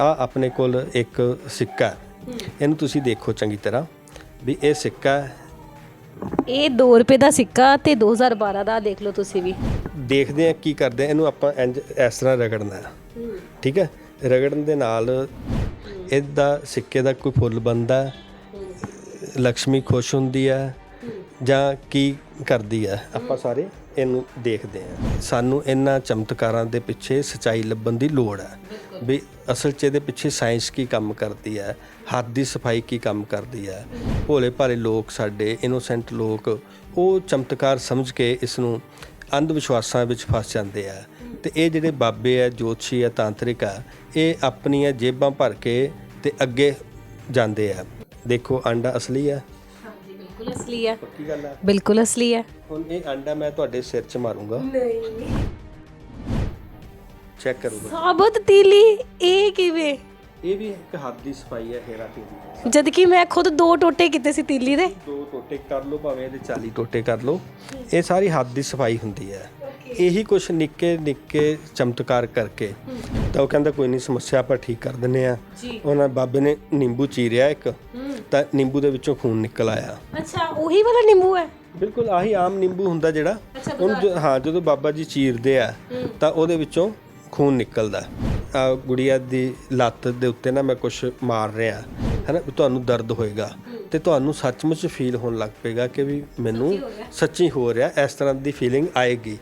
ਆ ਆਪਣੇ ਕੋਲ ਇੱਕ ਸਿੱਕਾ ਹੈ। ਇਹਨੂੰ ਤੁਸੀਂ ਦੇਖੋ ਚੰਗੀ ਤਰ੍ਹਾਂ ਵੀ ਇਹ ਸਿੱਕਾ ਹੈ। ਇਹ 2 ਰੁਪਏ ਦਾ ਸਿੱਕਾ ਤੇ 2012 ਦਾ ਦੇਖ ਲਓ ਤੁਸੀਂ ਵੀ। ਦੇਖਦੇ ਆ ਕੀ ਕਰਦੇ ਆ। ਇਹਨੂੰ ਆਪਾਂ ਇੰਜ ਇਸ ਤਰ੍ਹਾਂ ਰਗੜਨਾ ਹੈ। ਠੀਕ ਹੈ? ਰਗੜਨ ਦੇ ਨਾਲ ਇਹਦਾ ਸਿੱਕੇ ਦਾ ਕੋਈ ਫੁੱਲ ਬਣਦਾ ਹੈ, ਲక్ష్ਮੀ ਖੁਸ਼ ਹੁੰਦੀ ਹੈ ਜਾਂ ਕੀ ਕਰਦੀ ਹੈ। ਆਪਾਂ ਸਾਰੇ ਇਹਨੂੰ ਦੇਖਦੇ ਹਾਂ। ਸਾਨੂੰ ਇਹਨਾਂ ਚਮਤਕਾਰਾਂ ਦੇ ਪਿੱਛੇ ਸਚਾਈ ਲੱਭਣ ਦੀ ਲੋੜ ਹੈ। ਵੀ ਅਸਲ 'ਚ ਇਹਦੇ ਪਿੱਛੇ ਸਾਇੰਸ ਕੀ ਕੰਮ ਕਰਦੀ ਹੈ, ਹੱਥ ਦੀ ਸਫ਼ਾਈ ਕੀ ਕੰਮ ਕਰਦੀ ਹੈ। ਭੋਲੇ ਭਾਲੇ ਲੋਕ ਸਾਡੇ ਇਨੋਸੈਂਟ ਲੋਕ, ਉਹ ਚਮਤਕਾਰ ਸਮਝ ਕੇ ਇਸ ਨੂੰ ਅੰਧ ਵਿਸ਼ਵਾਸਾਂ ਵਿੱਚ ਫਸ ਜਾਂਦੇ ਆ। ਤੇ ਇਹ ਜਿਹੜੇ ਬਾਬੇ ਆ, ਜੋਤਸ਼ੀ ਆ, ਤਾਂਤਰਿਕ ਆ, ਇਹ ਆਪਣੀਆਂ ਜੇਬਾਂ ਭਰ ਕੇ ਤੇ ਅੱਗੇ ਜਾਂਦੇ ਆ। ਦੇਖੋ, ਆਂਡਾ ਅਸਲੀ ਆ ਅਸਲੀ ਹੈ। ਪੱਕੀ ਗੱਲ ਆ ਬਿਲਕੁਲ ਅਸਲੀ ਹੈ। ਹੁਣ ਇਹ ਆਂਡਾ ਮੈਂ ਤੁਹਾਡੇ ਸਿਰ 'ਚ ਮਾਰੂੰਗਾ। ਨਹੀਂ। ਚੈੱਕ ਕਰੂੰਗਾ। ਸਾਬਤ ਤੀਲੀ ਇਹ ਕਿਵੇਂ? ਇਹ ਵੀ ਇੱਕ ਹੱਥ ਦੀ ਸਫ਼ਾਈ ਹੈ ਹੇਰਾ ਫੇਰੀ ਜਦ ਕਿ ਮੈਂ ਖੁਦ ਦੋ ਟੋਟੇ ਕੀਤੇ ਸੀ ਤੀਲੀ ਦੇ। ਦੋ ਟੋਟੇ ਕਰ ਲਓ ਭਾਵੇਂ ਇਹਦੇ 40 ਟੋਟੇ ਕਰ ਲਓ। ਇਹ ਸਾਰੀ ਹੱਥ ਦੀ ਸਫ਼ਾਈ ਹੁੰਦੀ ਹੈ। ਇਹੀ ਕੁਝ ਨਿੱਕੇ ਨਿੱਕੇ ਚਮਤਕਾਰ ਕਰਕੇ ਤਾਂ ਉਹ ਕਹਿੰਦਾ ਕੋਈ ਨਹੀਂ ਸਮੱਸਿਆ ਆਪਾਂ ਠੀਕ ਕਰ ਦਿੰਨੇ ਆ ਉਹਨਾਂ ਬਾਬੇ ਨੇ ਨਿੰਬੂ ਚੀਰਿਆ ਇੱਕ ਤਾਂ ਨਿੰਬੂ ਦੇ ਵਿੱਚੋਂ ਖੂਨ ਨਿਕਲ ਆਇਆ। ਅੱਛਾ ਉਹੀ ਵਾਲਾ ਨਿੰਬੂ ਹੈ? ਬਿਲਕੁਲ ਆਹੀ ਆਮ ਨਿੰਬੂ ਹੁੰਦਾ ਜਿਹੜਾ ਉਹਨੂੰ ਹਾਂ ਜਦੋਂ ਬਾਬਾ ਜੀ ਚੀਰਦੇ ਆ ਤਾਂ ਉਹਦੇ ਵਿੱਚੋਂ ਖੂਨ ਨਿਕਲਦਾ। ਆ ਗੁੜੀਆ ਦੀ ਲੱਤ ਦੇ ਉੱਤੇ ਨਾ ਮੈਂ ਕੁਝ ਮਾਰ ਰਿਹਾ ਹੈਨਾ ਵੀ ਤੁਹਾਨੂੰ ਦਰਦ ਹੋਏਗਾ। ਤੇ ਤੁਹਾਨੂੰ ਸੱਚਮੁੱਚ ਫੀਲ ਹੋਣ ਲੱਗ ਪਏਗਾ ਕਿ ਵੀ ਮੈਨੂੰ ਸੱਚੀ ਹੋ ਰਿਹਾ ਇਸ ਤਰ੍ਹਾਂ ਦੀ ਫੀਲਿੰਗ ਆਏਗੀ।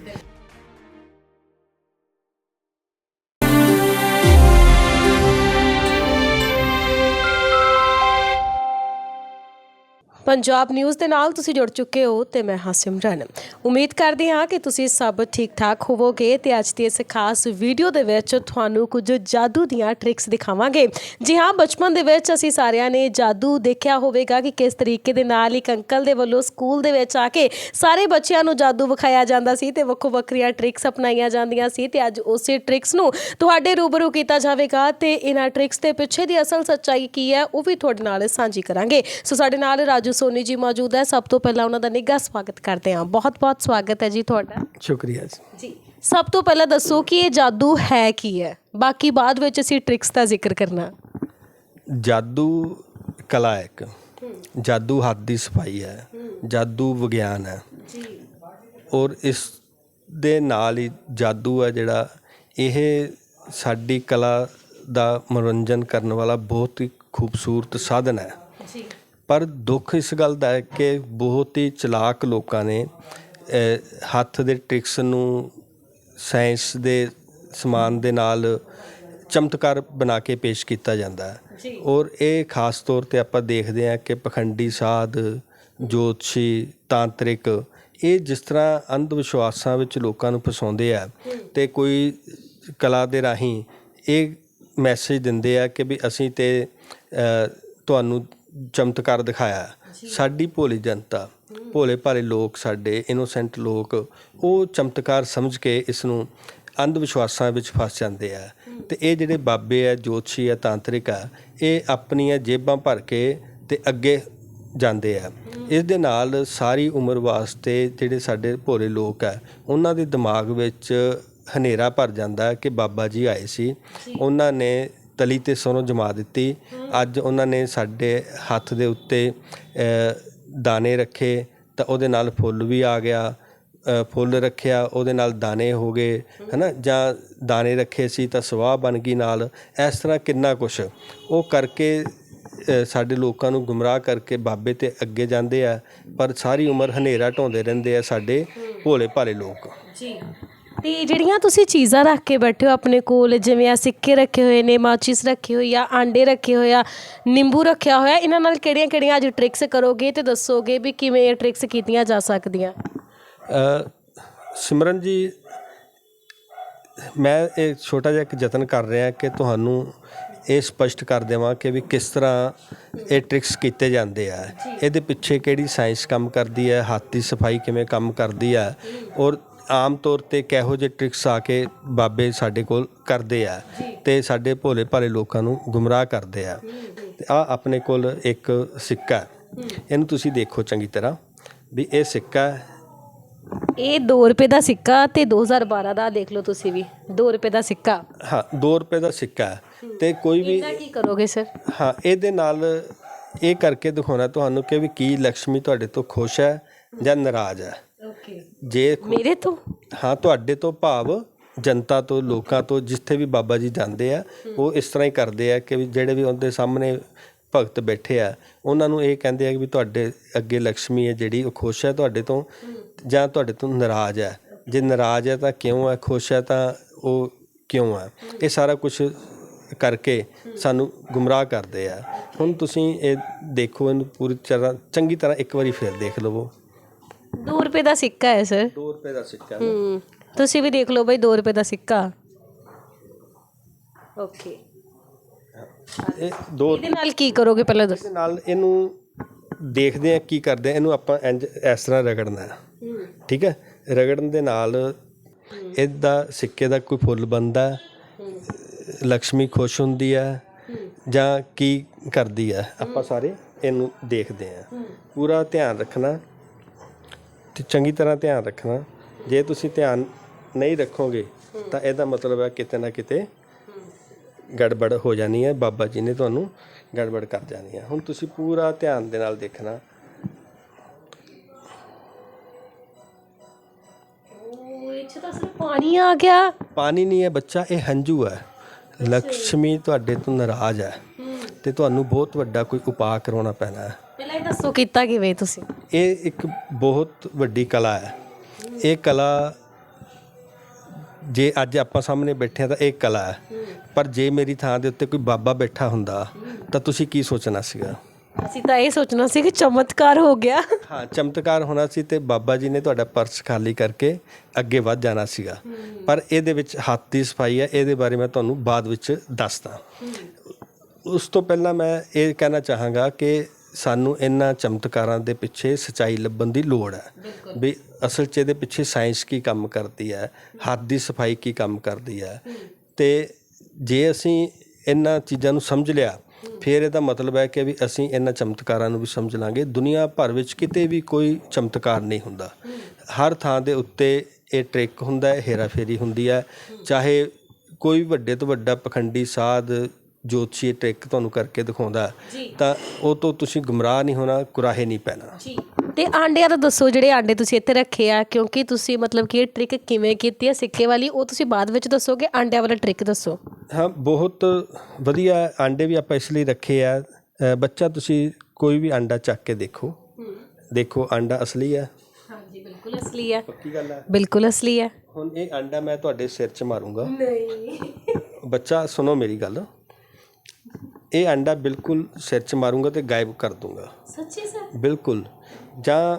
ਪੰਜਾਬ ਨਿਊਜ਼ ਦੇ ਨਾਲ ਤੁਸੀਂ ਜੁੜ ਚੁੱਕੇ ਹੋ ਤੇ ਮੈਂ ਹਾਂ ਸਿਮਰਨ। ਉਮੀਦ ਕਰਦੀ ਹਾਂ ਕਿ ਤੁਸੀਂ ਸਭ ਠੀਕ ਠਾਕ ਹੋਵੋਗੇ ਤੇ ਅੱਜ ਦੀ ਇਸ ਖਾਸ ਵੀਡੀਓ ਦੇ ਵਿੱਚ ਤੁਹਾਨੂੰ ਕੁਝ ਜਾਦੂ ਦੀਆਂ ਟ੍ਰਿਕਸ ਦਿਖਾਵਾਂਗੇ। ਜੀ ਹਾਂ, ਬਚਪਨ ਦੇ ਵਿੱਚ ਅਸੀਂ ਸਾਰਿਆਂ ਨੇ ਜਾਦੂ ਦੇਖਿਆ ਹੋਵੇਗਾ ਕਿ ਕਿਸ ਤਰੀਕੇ ਦੇ ਨਾਲ ਇੱਕ ਅੰਕਲ ਦੇ ਵੱਲੋਂ ਸਕੂਲ ਦੇ ਵਿੱਚ ਆ ਕੇ ਸਾਰੇ ਬੱਚਿਆਂ ਨੂੰ ਜਾਦੂ ਵਿਖਾਇਆ ਜਾਂਦਾ ਸੀ ਤੇ ਵੱਖੋ ਵੱਖਰੀਆਂ ਟ੍ਰਿਕਸ ਅਪਣਾਈਆਂ ਜਾਂਦੀਆਂ ਸੀ ਤੇ ਅੱਜ ਉਸੇ ਟ੍ਰਿਕਸ ਨੂੰ ਤੁਹਾਡੇ ਰੂਬਰੂ ਕੀਤਾ ਜਾਵੇਗਾ ਤੇ ਇਹਨਾਂ ਟ੍ਰਿਕਸ ਦੇ ਪਿੱਛੇ ਦੀ ਅਸਲ ਸੱਚਾਈ ਕੀ ਹੈ ਉਹ ਵੀ ਤੁਹਾਡੇ ਨਾਲ ਸਾਂਝੀ ਕਰਾਂਗੇ। ਸੋ ਸਾਡੇ ਨਾਲ ਰਾਜੂ ਸੋਨੀ ਜੀ ਮੌਜੂਦ ਹੈ। ਸਭ ਤੋਂ ਪਹਿਲਾਂ ਉਹਨਾਂ ਦਾ ਨਿੱਘਾ ਸਵਾਗਤ ਕਰਦੇ ਹਾਂ। ਬਹੁਤ ਬਹੁਤ ਸਵਾਗਤ ਹੈ ਜੀ ਤੁਹਾਡਾ। ਸ਼ੁਕਰੀਆ ਜੀ। ਜੀ। ਸਭ ਤੋਂ ਪਹਿਲਾਂ ਦੱਸੋ ਕਿ ਇਹ ਜਾਦੂ ਹੈ ਕੀ ਹੈ? ਬਾਕੀ ਬਾਅਦ ਵਿੱਚ ਅਸੀਂ ਟ੍ਰਿਕਸ ਦਾ ਜ਼ਿਕਰ ਕਰਨਾ। ਜਾਦੂ ਕਲਾ ਹੈ ਇੱਕ ਜਾਦੂ ਹੱਥ ਦੀ ਸਫ਼ਾਈ ਹੈ। ਜਾਦੂ ਵਿਗਿਆਨ ਹੈ। ਜੀ। ਔਰ ਇਸ ਦੇ ਨਾਲ ਹੀ ਜਾਦੂ ਹੈ ਜਿਹੜਾ ਇਹ ਸਾਡੀ ਕਲਾ ਦਾ ਮਨੋਰੰਜਨ ਕਰਨ ਵਾਲਾ ਬਹੁਤ ਹੀ ਖੂਬਸੂਰਤ ਸਾਧਨ ਹੈ। ਪਰ ਦੁੱਖ ਇਸ ਗੱਲ ਦਾ ਹੈ ਕਿ ਬਹੁਤ ਹੀ ਚਲਾਕ ਲੋਕਾਂ ਨੇ ਹੱਥ ਦੇ ਟ੍ਰਿਕਸ ਨੂੰ ਸਾਇੰਸ ਦੇ ਸਮਾਨ ਦੇ ਨਾਲ ਚਮਤਕਾਰ ਬਣਾ ਕੇ ਪੇਸ਼ ਕੀਤਾ ਜਾਂਦਾ ਹੈ। ਔਰ ਇਹ ਖਾਸ ਤੌਰ ਤੇ ਆਪਾਂ ਦੇਖਦੇ ਹਾਂ ਕਿ ਪਖੰਡੀ ਸਾਧ ਜੋਤਸ਼ੀ ਤਾਂਤਰਿਕ ਇਹ ਜਿਸ ਤਰ੍ਹਾਂ ਅੰਧ ਵਿਸ਼ਵਾਸਾਂ ਵਿੱਚ ਲੋਕਾਂ ਨੂੰ ਫਸਾਉਂਦੇ ਆ ਤੇ ਕੋਈ ਕਲਾ ਦੇ ਰਾਹੀਂ ਇਹ ਮੈਸੇਜ ਦਿੰਦੇ ਆ ਕਿ ਵੀ ਅਸੀਂ ਤੇ ਤੁਹਾਨੂੰ ਚਮਤਕਾਰ ਦਿਖਾਇਆ। ਸਾਡੀ ਭੋਲੀ ਜਨਤਾ ਭੋਲੇ ਭਾਲੇ ਲੋਕ ਸਾਡੇ ਇਨੋਸੈਂਟ ਲੋਕ ਉਹ ਚਮਤਕਾਰ ਸਮਝ ਕੇ ਇਸ ਨੂੰ ਅੰਧ ਵਿਸ਼ਵਾਸਾਂ ਵਿੱਚ ਫਸ ਜਾਂਦੇ ਆ। ਤੇ ਇਹ ਜਿਹੜੇ ਬਾਬੇ ਆ ਜੋਤਸ਼ੀ ਆ ਤਾਂਤਰਿਕ ਆ ਇਹ ਆਪਣੀਆਂ ਜੇਬਾਂ ਭਰ ਕੇ ਤੇ ਅੱਗੇ ਜਾਂਦੇ ਆ। ਇਸ ਦੇ ਨਾਲ ਸਾਰੀ ਉਮਰ ਵਾਸਤੇ ਜਿਹੜੇ ਸਾਡੇ ਭੋਲੇ ਲੋਕ ਆ ਉਹਨਾਂ ਦੇ ਦਿਮਾਗ ਵਿੱਚ ਹਨੇਰਾ ਭਰ ਜਾਂਦਾ ਕਿ ਬਾਬਾ ਜੀ ਆਏ ਸੀ। ਉਹਨਾਂ ਨੇ ਤਲੀ ਤੇ ਸਰੋਂ ਜਮਾ ਦਿੱਤੀ। ਅੱਜ ਉਹਨਾਂ ਨੇ ਸਾਡੇ ਹੱਥ ਦੇ ਉੱਤੇ ਦਾਣੇ ਰੱਖੇ ਤਾਂ ਉਹਦੇ ਨਾਲ ਫੁੱਲ ਵੀ ਆ ਗਿਆ। ਫੁੱਲ ਰੱਖਿਆ, ਉਹਦੇ ਨਾਲ ਦਾਣੇ ਹੋ ਗਏ, ਹਨਾ? ਜਾਂ ਦਾਣੇ ਰੱਖੇ ਸੀ ਤਾਂ ਸਵਾਹ ਬਣ ਗਈ ਨਾਲ। ਇਸ ਤਰ੍ਹਾਂ ਕਿੰਨਾ ਕੁਛ। ਉਹ ਕਰਕੇ ਸਾਡੇ ਲੋਕਾਂ ਨੂੰ ਗੁੰਮਰਾਹ ਕਰਕੇ ਬਾਬੇ ਤੇ ਅੱਗੇ ਜਾਂਦੇ ਆ, ਪਰ ਸਾਰੀ ਉਮਰ ਹਨੇਰਾ ਢਾਉਂਦੇ ਰਹਿੰਦੇ ਆ ਸਾਡੇ ਭੋਲੇ ਭਾਲੇ ਲੋਕ। ਜੀ। ਤੇ ਜਿਹੜੀਆਂ ਤੁਸੀਂ ਚੀਜ਼ਾਂ ਰੱਖ ਕੇ ਬੈਠੇ ਹੋ ਆਪਣੇ ਕੋਲ ਜਿਵੇਂ ਆ ਸਿੱਕੇ ਰੱਖੇ ਹੋਏ ਨੇ ਮਾਚਿਸ ਰੱਖੇ ਹੋਏ ਆ ਆਂਡੇ ਰੱਖੇ ਹੋਏ ਆ ਨਿੰਬੂ ਰੱਖਿਆ ਹੋਇਆ ਇਹਨਾਂ ਨਾਲ ਕਿਹੜੀਆਂ ਕਿਹੜੀਆਂ ਅੱਜ ਟ੍ਰਿਕਸ ਕਰੋਗੇ ਤੇ ਦੱਸੋਗੇ ਵੀ ਕਿਵੇਂ ਇਹ ਟ੍ਰਿਕਸ ਕੀਤੀਆਂ ਜਾ ਸਕਦੀਆਂ? ਸਿਮਰਨ ਜੀ ਮੈਂ ਇਹ ਛੋਟਾ ਜਿਹਾ ਇੱਕ ਯਤਨ ਕਰ ਰਿਹਾ ਕਿ ਤੁਹਾਨੂੰ ਇਹ ਸਪਸ਼ਟ ਕਰ ਦੇਵਾਂ ਕਿ ਵੀ ਕਿਸ ਤਰ੍ਹਾਂ ਇਹ ਟ੍ਰਿਕਸ ਕੀਤੇ ਜਾਂਦੇ ਆ। ਇਹਦੇ ਪਿੱਛੇ ਕਿਹੜੀ ਸਾਇੰਸ ਕੰਮ ਕਰਦੀ ਹੈ ਹੱਥ ਦੀ ਸਫ਼ਾਈ ਕਿਵੇਂ ਕੰਮ ਕਰਦੀ ਹੈ ਔਰ ਆਮ ਤੌਰ ਤੇ ਕਿਹੋ ਜਿਹੇ ਟ੍ਰਿਕਸ ਆ ਕੇ ਬਾਬੇ ਸਾਡੇ ਕੋਲ ਕਰਦੇ ਆ ਤੇ ਸਾਡੇ ਭੋਲੇ ਭਾਲੇ ਲੋਕਾਂ ਨੂੰ ਗੁੰਮਰਾਹ ਕਰਦੇ ਆ। ਤੇ ਆ ਆਪਣੇ ਕੋਲ ਇੱਕ ਸਿੱਕਾ। ਇਹਨੂੰ ਤੁਸੀਂ ਦੇਖੋ ਚੰਗੀ ਤਰ੍ਹਾਂ ਵੀ ਇਹ ਸਿੱਕਾ ਇਹ 2 ਰੁਪਏ ਦਾ ਸਿੱਕਾ ਤੇ 2012 ਦਾ ਦੇਖ ਲਓ ਤੁਸੀਂ ਵੀ। 2 ਰੁਪਏ ਦਾ ਸਿੱਕਾ। ਹਾਂ 2 ਰੁਪਏ ਦਾ ਸਿੱਕਾ ਤੇ ਕੋਈ ਵੀ ਇਹਦਾ ਕੀ ਕਰੋਗੇ ਸਰ? ਹਾਂ ਇਹਦੇ ਨਾਲ ਇਹ ਕਰਕੇ ਦਿਖਾਉਣਾ ਤੁਹਾਨੂੰ ਕਿ ਵੀ ਕੀ ਲక్ష్ਮੀ ਤੁਹਾਡੇ ਤੋਂ ਖੁਸ਼ ਹੈ ਜਾਂ ਨਾਰਾਜ਼ ਹੈ। ਜੇ ਮੇਰੇ ਤੋਂ? ਹਾਂ ਤੁਹਾਡੇ ਤੋਂ ਭਾਵ ਜਨਤਾ ਤੋਂ ਲੋਕਾਂ ਤੋਂ ਜਿੱਥੇ ਵੀ ਬਾਬਾ ਜੀ ਜਾਂਦੇ ਆ ਉਹ ਇਸ ਤਰ੍ਹਾਂ ਹੀ ਕਰਦੇ ਆ ਕਿ ਵੀ ਜਿਹੜੇ ਵੀ ਉਹਦੇ ਸਾਹਮਣੇ ਭਗਤ ਬੈਠੇ ਆ ਉਹਨਾਂ ਨੂੰ ਇਹ ਕਹਿੰਦੇ ਆ ਕਿ ਵੀ ਤੁਹਾਡੇ ਅੱਗੇ ਲక్ష్ਮੀ ਹੈ ਜਿਹੜੀ ਉਹ ਖੁਸ਼ ਹੈ ਤੁਹਾਡੇ ਤੋਂ ਜਾਂ ਤੁਹਾਡੇ ਤੋਂ ਨਾਰਾਜ਼ ਹੈ। ਜੇ ਨਾਰਾਜ਼ ਹੈ ਤਾਂ ਕਿਉਂ ਹੈ ਖੁਸ਼ ਹੈ ਤਾਂ ਉਹ ਕਿਉਂ ਹੈ? ਇਹ ਸਾਰਾ ਕੁਝ ਕਰਕੇ ਸਾਨੂੰ ਗੁੰਮਰਾਹ ਕਰਦੇ ਆ। ਹੁਣ ਤੁਸੀਂ ਇਹ ਦੇਖੋ ਇਹਨੂੰ ਪੂਰੀ ਤਰ੍ਹਾਂ ਚੰਗੀ ਤਰ੍ਹਾਂ ਇੱਕ ਵਾਰੀ ਫਿਰ ਦੇਖ ਲਵੋ। 2 ਰੁਪਏ ਦਾ ਸਿੱਕਾ ਹੈ ਸਰ 2 ਰੁਪਏ ਦਾ ਸਿੱਕਾ ਹੂੰ। ਤੁਸੀਂ ਵੀ ਦੇਖ ਲਓ ਬਈ 2 ਰੁਪਏ ਦਾ ਸਿੱਕਾ। ਓਕੇ ਇਹ ਦੋ ਇਹਦੇ ਨਾਲ ਕੀ ਕਰੋਗੇ ਪਹਿਲਾਂ ਦੱਸੋ। ਦੇ ਨਾਲ ਇਹਨੂੰ ਦੇਖਦੇ ਆ ਕੀ ਕਰਦੇ ਆ ਇਹਨੂੰ ਆਪਾਂ ਇੰਜ ਇਸ ਤਰ੍ਹਾਂ ਰਗੜਨਾ ਹੈ। ਠੀਕ ਹੈ? ਰਗੜਨ ਦੇ ਨਾਲ ਇਹਦਾ ਸਿੱਕੇ ਦਾ ਕੋਈ ਫੁੱਲ ਬਣਦਾ ਹੈ, ਲక్ష్ਮੀ ਖੁਸ਼ ਹੁੰਦੀ ਹੈ। ਜਾਂ ਕੀ ਕਰਦੀ ਹੈ। ਆਪਾਂ ਸਾਰੇ ਇਹਨੂੰ ਦੇਖਦੇ ਆ ਪੂਰਾ ਧਿਆਨ ਰੱਖਣਾ। ਤੇ ਚੰਗੀ ਤਰ੍ਹਾਂ ਧਿਆਨ ਰੱਖਣਾ। ਜੇ ਤੁਸੀਂ ਧਿਆਨ ਨਹੀਂ ਰੱਖੋਗੇ ਤਾਂ ਇਹਦਾ ਮਤਲਬ ਹੈ ਕਿਤੇ ਨਾ ਕਿਤੇ ਗੜਬੜ ਹੋ ਜਾਣੀ ਹੈ। ਬਾਬਾ ਜੀ ਨੇ ਤੁਹਾਨੂੰ ਗੜਬੜ ਕਰ ਜਾਣੀ ਹੈ। ਹੁਣ ਤੁਸੀਂ ਪੂਰਾ ਧਿਆਨ ਦੇ ਨਾਲ ਦੇਖਣਾ। ਤਾਂ ਪਾਣੀ ਆ ਗਿਆ। ਪਾਣੀ ਨਹੀਂ ਹੈ ਬੱਚਾ ਇਹ ਹੰਝੂ ਹੈ। ਲక్ష్ਮੀ ਤੁਹਾਡੇ ਤੋਂ ਨਾਰਾਜ਼ ਹੈ। ਤੇ ਤੁਹਾਨੂੰ ਬਹੁਤ ਵੱਡਾ ਕੋਈ ਉਪਾਅ ਕਰਾਉਣਾ ਪੈਣਾ ਹੈ। ਪਹਿਲਾਂ ਇਹ ਦੱਸੋ ਕੀਤਾ ਕਿਵੇਂ ਤੁਸੀਂ? ਇਹ ਇੱਕ ਬਹੁਤ ਵੱਡੀ ਕਲਾ ਹੈ। ਇਹ ਕਲਾ ਜੇ ਅੱਜ ਆਪਾਂ ਸਾਹਮਣੇ ਬੈਠੇ ਹਾਂ ਤਾਂ ਇਹ ਕਲਾ ਹੈ। ਪਰ ਜੇ ਮੇਰੀ ਥਾਂ ਦੇ ਉੱਤੇ ਕੋਈ ਬਾਬਾ ਬੈਠਾ ਹੁੰਦਾ ਤਾਂ ਤੁਸੀਂ ਕੀ ਸੋਚਣਾ ਸੀਗਾ? ਅਸੀਂ ਤਾਂ ਇਹ ਸੋਚਣਾ ਸੀ ਕਿ ਚਮਤਕਾਰ ਹੋ ਗਿਆ। ਹਾਂ ਚਮਤਕਾਰ ਹੋਣਾ ਸੀ ਤੇ ਬਾਬਾ ਜੀ ਨੇ ਤੁਹਾਡਾ ਪਰਸ ਖਾਲੀ ਕਰਕੇ ਅੱਗੇ ਵੱਧ ਜਾਣਾ ਸੀਗਾ। ਪਰ ਇਹਦੇ ਵਿੱਚ ਹੱਥ ਦੀ ਸਫ਼ਾਈ ਹੈ ਇਹਦੇ ਬਾਰੇ ਮੈਂ ਤੁਹਾਨੂੰ ਬਾਅਦ ਵਿੱਚ ਦੱਸਦਾ। ਉਸ ਤੋਂ ਪਹਿਲਾਂ ਮੈਂ ਇਹ ਕਹਿਣਾ ਚਾਹਾਂਗਾ ਕਿ ਸਾਨੂੰ ਇਹਨਾਂ ਚਮਤਕਾਰਾਂ ਦੇ ਪਿੱਛੇ ਸਚਾਈ ਲੱਭਣ ਦੀ ਲੋੜ ਹੈ। ਵੀ ਅਸਲ 'ਚ ਇਹਦੇ ਪਿੱਛੇ ਸਾਇੰਸ ਕੀ ਕੰਮ ਕਰਦੀ ਹੈ ਹੱਥ ਦੀ ਸਫ਼ਾਈ ਕੀ ਕੰਮ ਕਰਦੀ ਹੈ। ਤੇ ਜੇ ਅਸੀਂ ਇਹਨਾਂ ਚੀਜ਼ਾਂ ਨੂੰ ਸਮਝ ਲਿਆ ਫਿਰ ਇਹਦਾ ਮਤਲਬ ਹੈ ਕਿ ਵੀ ਅਸੀਂ ਇਹਨਾਂ ਚਮਤਕਾਰਾਂ ਨੂੰ ਵੀ ਸਮਝ ਲਾਂਗੇ। ਦੁਨੀਆ ਭਰ ਵਿੱਚ ਕਿਤੇ ਵੀ ਕੋਈ ਚਮਤਕਾਰ ਨਹੀਂ ਹੁੰਦਾ। ਹਰ ਥਾਂ ਦੇ ਉੱਤੇ ਇਹ ਟ੍ਰਿਕ ਹੁੰਦਾ ਹੈ ਹੇਰਾਫੇਰੀ ਹੁੰਦੀ ਹੈ। ਚਾਹੇ ਕੋਈ ਵੱਡੇ ਤੋਂ ਵੱਡਾ ਪਖੰਡੀ ਸਾਧ ਜੋਤਸ਼ੀ ਟ੍ਰਿਕ ਤੁਹਾਨੂੰ ਕਰਕੇ ਦਿਖਾਉਂਦਾ ਤਾਂ ਉਹ ਤੋਂ ਤੁਸੀਂ ਗੁੰਮਰਾਹ ਨਹੀਂ ਹੋਣਾ ਕੁਰਾਹੇ ਨਹੀਂ ਪੈਣਾ। ਜੀ। ਤੇ ਆਂਡਿਆਂ ਦਾ ਦੱਸੋ ਜਿਹੜੇ ਆਂਡੇ ਤੁਸੀਂ ਇੱਥੇ ਰੱਖੇ ਆ ਕਿਉਂਕਿ ਤੁਸੀਂ ਮਤਲਬ ਕਿ ਇਹ ਟ੍ਰਿਕ ਕਿਵੇਂ ਕੀਤੀ ਹੈ ਸਿੱਕੇ ਵਾਲੀ ਉਹ ਤੁਸੀਂ ਬਾਅਦ ਵਿੱਚ ਦੱਸੋਗੇ ਆਂਡਿਆਂ ਵਾਲਾ ਟ੍ਰਿਕ ਦੱਸੋ। ਹਾਂ ਬਹੁਤ ਵਧੀਆ ਆਂਡੇ ਵੀ ਆਪਾਂ ਇਸ ਲਈ ਰੱਖੇ ਆ। ਬੱਚਾ ਤੁਸੀਂ ਕੋਈ ਵੀ ਆਂਡਾ ਚੱਕ ਕੇ ਦੇਖੋ। ਦੇਖੋ ਆਂਡਾ ਅਸਲੀ ਹੈ ਹਾਂਜੀ ਬਿਲਕੁਲ ਅਸਲੀ ਹੈ ਪੱਕੀ ਗੱਲ ਹੈ ਬਿਲਕੁਲ ਅਸਲੀ ਹੈ ਹੁਣ ਇਹ ਆਂਡਾ ਮੈਂ ਤੁਹਾਡੇ ਸਿਰ 'ਚ ਮਾਰੂੰਗਾ। ਨਹੀਂ। ਬੱਚਾ ਸੁਣੋ ਮੇਰੀ ਗੱਲ। ਇਹ ਆਂਡਾ ਬਿਲਕੁਲ ਸਿਰ 'ਚ ਮਾਰੂੰਗਾ ਤੇ ਗਾਇਬ ਕਰ ਦੂੰਗਾ। ਸੱਚੀ ਸਰ? ਬਿਲਕੁਲ। ਜਾਂ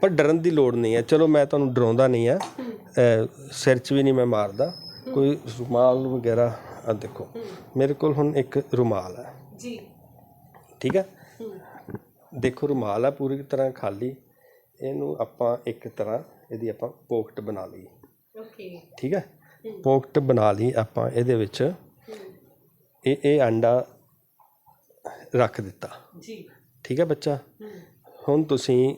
ਪਰ ਡਰਨ ਦੀ ਲੋੜ ਨਹੀਂ ਹੈ। ਚਲੋ ਮੈਂ ਤੁਹਾਨੂੰ ਡਰਾਉਂਦਾ ਨਹੀਂ ਆ ਸਿਰ 'ਚ ਵੀ ਨਹੀਂ ਮੈਂ ਮਾਰਦਾ। ਕੋਈ ਰੁਮਾਲ ਵਗੈਰਾ ਆ ਦੇਖੋ। ਮੇਰੇ ਕੋਲ ਹੁਣ ਇੱਕ ਰੁਮਾਲ ਹੈ। ਜੀ। ਠੀਕ ਹੈ? ਦੇਖੋ ਰੁਮਾਲ ਆ ਪੂਰੀ ਤਰ੍ਹਾਂ ਖਾਲੀ। ਇਹਨੂੰ ਆਪਾਂ ਇੱਕ ਤਰ੍ਹਾਂ ਇਹਦੀ ਆਪਾਂ ਪੋਕਟ ਬਣਾ ਲਈ। ਓਕੇ। ਠੀਕ ਹੈ? ਪੋਕਟ ਬਣਾ ਲਈ ਆਪਾਂ ਇਹਦੇ ਵਿੱਚ। ਇਹ ਇਹ ਅੰਡਾ ਰੱਖ ਦਿੱਤਾ। ਜੀ। ਠੀਕ ਹੈ ਬੱਚਾ? ਹੁਣ ਤੁਸੀਂ